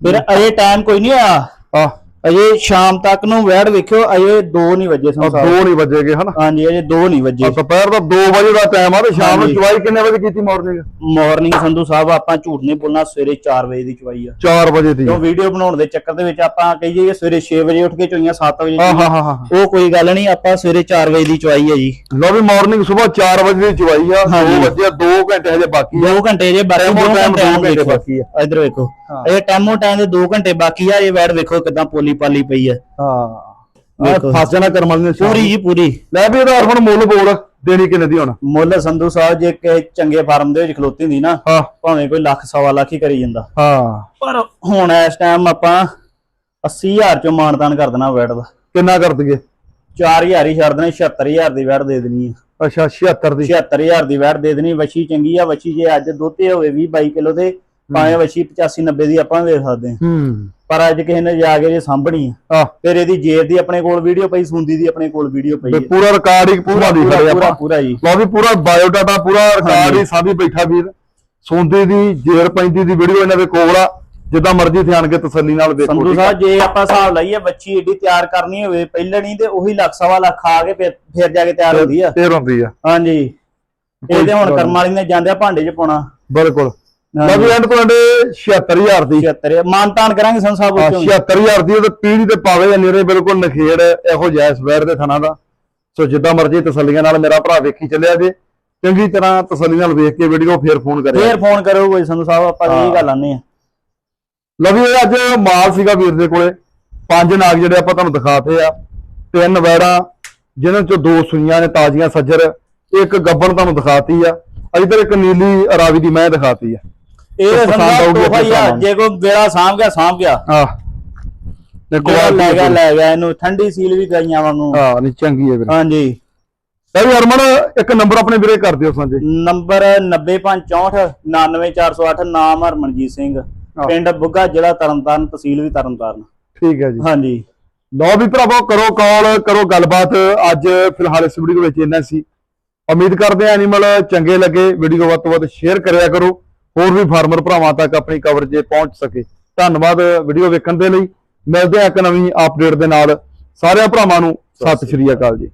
B: ਫਿਰ ਅਜੇ ਟਾਈਮ ਕੋਈ ਨਹੀਂ ਹੋਇਆ।
A: ਆ
B: ਅਜੇ ਸ਼ਾਮ ਤੱਕ ਨੂੰ ਵੈੜ ਵੇਖਿਓ ਅਜੇ 2 ਨਹੀਂ ਵਜੇ
A: ਆ
B: ਸੰਸਾ
A: ਦੋ ਨਹੀਂ ਵੱਜੇਗੇ ਹਨਾ?
B: ਹਾਂਜੀ ਅਜੇ 2 ਨਹੀਂ ਵਜੇ।
A: ਆ ਦੁਪਹਿਰ ਦਾ 2 ਵਜੇ ਦਾ ਟਾਈਮ ਆ ਤੇ ਸ਼ਾਮ ਨੂੰ
B: ਹਾਂਜੀ।
A: ਚਵਾਈ ਕਿੰਨੇ ਵਜੇ ਕੀਤੀ ਮਾਰਨਿੰਗ
B: ਮਾਰਨਿੰਗ ਸੰਧੂ ਸਾਹਿਬ ਆਪਾਂ ਝੂਠ ਨਹੀਂ ਬੋਲਣਾ ਸਵੇਰੇ 4 ਵਜੇ ਦੀ ਚਵਾਈ ਆ।
A: 4 ਵਜੇ ਦੀ।
B: ਕਿਉਂ ਵੀਡੀਓ ਬਣਾਉਣ ਦੇ ਚੱਕਰ ਦੇ ਵਿੱਚ ਆਪਾਂ ਕਹੀਏ ਸਵੇਰੇ 6 ਵਜੇ ਉੱਠ ਕੇ ਚੋਈਆਂ 7 ਵਜੇ
A: ਹਾਂ
B: ਚੋਈਆਂ।
A: ਹਾਂ ਹਾਂ
B: ਉਹ ਕੋਈ ਗੱਲ ਨਹੀਂ ਆਪਾਂ ਸਵੇਰੇ 4 ਵਜੇ ਦੀ ਚਵਾਈ ਹੈ ਜੀ।
A: ਲੋ ਵੀ ਮਾਰਨਿੰਗ ਸਵੇਰ 4 ਵਜੇ ਦੀ ਚਵਾਈ ਆ 2
B: ਹਾਂਜੀ।
A: ਵਜੇ 2 ਘੰਟੇ ਹਜੇ ਬਾਕੀ ਆ।
B: 2 ਘੰਟੇ ਜੇ ਬਾਕੀ
A: Time
B: ਦੋ
A: time
B: ਘੰਟੇ
A: ਦੋ ਘੰਟੇ
B: ਵੇਖੋ।
A: ਬਾਕੀ ਆ।
B: ਇਧਰ ਵੇਖੋ।
A: ਹਾਂ।
B: ਇਹ ਟੈਮੋ ਟਾਈਮ ਦੇ 2 ਘੰਟੇ ਬਾਕੀ ਆ ਇਹ ਵੈੜ ਵੇਖੋ ਕਿਦਾਂ ਪੋਲੀ ਪਾਲੀ ਪਈ ਆ।
A: ਹਾਂ।
B: ਵੇਖੋ।
A: ਫਸ ਜਾਣਾ ਕਰਮਲ ਨੇ
B: ਪੂਰੀ ਜੀ ਪੂਰੀ।
A: ਲੈ ਵੀ ਇਹਦਾ ਹੁਣ ਮੁੱਲ ਬੋਲ ਦੇਣੀ ਕਿੰਨੇ ਦੀ ਹੁਣ?
B: ਮੁੱਲ ਸੰਧੂ ਸਾਹਿਬ ਜੇ ਕਿ ਚੰਗੇ ਫਾਰਮ ਦੇ ਵਿੱਚ ਖਲੋਤੀ ਹੁੰਦੀ ਨਾ
A: ਹਾਂ।
B: ਭਾਵੇਂ ਕੋਈ ਲੱਖ ਸਵਾ ਲੱਖ ਹੀ ਕਰੀ ਜਾਂਦਾ।
A: ਹਾਂ।
B: ਪਰ ਹੁਣ ਇਸ ਟਾਈਮ ਆਪਾਂ 80000 ਚੋਂ ਮਾਨਦਾਨ ਕਰ ਦੇਣਾ ਵੈੜ ਦਾ।
A: ਕਿੰਨਾ ਕਰ ਦਈਏ?
B: 4000 ਹੀ ਛੱਡ ਦੇਣੇ 76000 ਦੀ ਵੈਟ ਦੇ ਦੇਣੀ ਆ।
A: ਅੱਛਾ 76 ਦੀ।
B: 76000 ਦੀ ਵੈਟ ਦੇ ਦੇਣੀ ਵਛੀ ਚੰਗੀ ਆ ਵਛੀ ਜੇ ਅੱਜ ਦੁੱਧੇ ਹੋਵੇ 20 22 ਕਿਲੋ ਦੇ ਭਾਵੇਂ ਵਛੀ 85 90 ਦੀ ਆਪਾਂ ਵੇਚ ਸਕਦੇ ਹਾਂ
A: ਹੂੰ।
B: ਪਰ ਅੱਜ ਕਿਸੇ ਨੇ ਜਾ ਕੇ ਜੇ ਸਾਂਭਣੀ ਆ
A: ਆ
B: ਫਿਰ ਇਹਦੀ ਜੇਰ ਦੀ ਆਪਣੇ ਕੋਲ ਵੀਡੀਓ ਪਈ ਸੁੰਦੀ ਦੀ ਆਪਣੇ ਕੋਲ ਵੀਡੀਓ ਪਈ ਹੈ
A: ਪੂਰਾ ਰਿਕਾਰਡ ਹੀ ਪੂਰਾ ਦੀ
B: ਪੂਰਾ
A: ਖੜੇ
B: ਪੂਰਾ
A: ਆਪਾਂ।
B: ਪੂਰਾ ਜੀ।
A: ਲਓ ਵੀ ਪੂਰਾ ਬਾਇਓਡਾਟਾ ਪੂਰਾ ਰਿਕਾਰਡ। ਹੀ ਸਾਡੀ ਬੈਠਾ ਵੀਰ। ਸੌਂਦੇ ਦੀ ਜੇਰ ਪੈਂਦੀ ਦੀ ਵੀਡੀਓ ਇਹਨਾਂ ਦੇ ਕੋਲ ਆ। ਜਿੱਦਾਂ ਮਰਜ਼ੀ ਧਿਆਨ ਕੇ ਤਸੱਲੀ ਨਾਲ ਵੇਖੋ
B: ਸੰਧੂ
A: ਠੀਕ ਆ?
B: ਸਾਹਿਬ ਜੇ ਆਪਾਂ ਹਿਸਾਬ ਲਾਈਏ ਬੱਚੀ ਏਡੀ ਤਿਆਰ ਕਰਨੀ ਹੋਵੇ ਪਹਿਲਾਂ ਨਹੀਂ ਤੇ ਉਹੀ ਲੱਖ ਸਵਾ ਲੱਖ ਖਾ ਕੇ ਫਿਰ ਫਿਰ ਜਾ ਕੇ ਤਿਆਰ ਹੁੰਦੀ ਆ।
A: ਫੇਰ ਹੁੰਦੀ ਆ।
B: ਹਾਂਜੀ। ਇਹ ਤੇ ਹੁਣ ਕਰਮ ਵਾਲੀ ਨੇ ਜਾਂਦੇ ਆ ਭਾਂਡੇ 'ਚ ਪਾਉਣਾ।
A: ਬਿਲਕੁਲ। ਲਓ ਵੀ ਐਂਡ ਐਂਡ 76000 ਦੀ।
B: 76 ਮਾਨਤਾਨ ਕਰਾਂਗੇ ਸੰਧੂ ਸਾਹਿਬ ਉੱਚੋਂ।
A: 76000 ਦੀ ਤੇ ਪੀੜੀ ਤੇ ਪਾਵੇ ਨੇਰੇ ਬਿਲਕੁਲ ਨਖੇੜ ਇਹੋ ਜੈਸ ਵੈਰ ਦੇ ਥਣਾ ਦਾ। ਸੋ ਜਿੱਦਾਂ ਮਰਜ਼ੀ ਤਸੱਲੀਆਂ ਨਾਲ ਮੇਰਾ ਭਰਾ ਵੇਖੀ ਚੱਲਿਆ ਜੇ। ਚੰਗੀ ਤਰ੍ਹਾਂ ਤਸੱਲੀ ਨਾਲ ਵੇਖ ਕੇ ਵੀਡੀਓ ਫੇਰ ਫੋਨ ਕਰਿਆ।
B: ਫੇਰ ਫੋਨ ਕਰੋ ਕੋਈ ਸੰਧੂ ਸਾਹਿਬ ਆਪਾਂ ਤਾਂ ਇਹ ਗੱਲ ਆਨੇ ਆ।
A: ਲਵੀ ਇਹ ਅੱਜ ਮਾਲ ਸੀਗਾ ਵੀਰ ਦੇ ਕੋਲੇ। ਪੰਜ ਨਾਗ ਜਿਹੜੇ ਆਪਾਂ ਤੁਹਾਨੂੰ ਦਿਖਾਤੇ ਆ। ਤਿੰਨ ਵੈੜਾਂ ਜਿਨ੍ਹਾਂ ਚੋਂ ਦੋ ਸੂਈਆਂ ਨੇ ਤਾਜ਼ੀਆਂ ਸੱਜਰ। ਇੱਕ ਗੱਬਣ ਤੁਹਾਨੂੰ ਦਿਖਾਤੀ ਆ। ਇਧਰ ਇੱਕ ਨੀਲੀ ਰਾਵੀ ਦੀ ਮੈਂ ਦਿਖਾਤੀ ਆ।
B: ਇਹ
A: ਆਊਗੀ
B: ਤੋਹਫਾ ਹੀ ਆ ਜੇ ਕੋਈ ਵੇਲਾ ਸਾਂਭ ਗਿਆ ਸਾਂਭ ਗਿਆ।
A: ਆ ਦੇਖੋ
B: ਜਿਹੜਾ ਲੈ ਗਿਆ ਲੈ ਗਿਆ ਇਹਨੂੰ ਠੰਡੀ ਸੀਲ ਵੀ ਗਈਆਂ ਵਾਂਗੂ
A: ਹਾਂ ਨਹੀਂ ਚੰਗੀ ਹੈ ਵੀਰ
B: ਹਾਂਜੀ।
A: ਲੈ ਵੀ ਇੱਕ ਨੰਬਰ ਆਪਣੇ ਵੀਰੇ ਕਰ ਦਿਓ ਸਾਂਝੇ।
B: ਨੰਬਰ 9564 99408 ਨਾਮ ਹਰਮਨਜੀਤ ਸਿੰਘ। ਪਿੰਡ ਬੁੱਗਾ ਜ਼ਿਲ੍ਹਾ ਤਰਨਤਾਰਨ ਤਹਿਸੀਲ ਵੀ ਤਰਨਤਾਰਨ।
A: ਠੀਕ ਹੈ ਜੀ।
B: ਹਾਂਜੀ।
A: ਲਓ ਵੀ ਭਰਾਵੋ ਕਰੋ ਕਾਲ ਕਰੋ ਗੱਲਬਾਤ। ਅੱਜ ਫਿਲਹਾਲ ਇਸ ਵੀਡੀਓ ਵਿੱਚ ਇੰਨਾ ਸੀ। ਉਮੀਦ ਕਰਦੇ ਆ ਐਨੀਮਲ ਚੰਗੇ ਲੱਗੇ। ਵੀਡੀਓ ਵੱਧ ਤੋਂ ਵੱਧ ਸ਼ੇਅਰ ਕਰਿਆ ਕਰੋ। ਹੋਰ ਵੀ ਫਾਰਮਰ ਭਰਾਵਾਂ ਤੱਕ ਆਪਣੀ ਕਵਰੇਜ ਪਹੁੰਚ ਸਕੇ। ਧੰਨਵਾਦ ਵੀਡੀਓ ਵੇਖਣ ਦੇ ਲਈ। ਮਿਲਦੇ ਆ ਇੱਕ ਨਵੀਂ ਅਪਡੇਟ ਦੇ ਨਾਲ। ਸਾਰਿਆਂ ਭਰਾਵਾਂ ਨੂੰ ਸਤਿ ਸ਼੍ਰੀ ਅਕਾਲ। ਜੀ।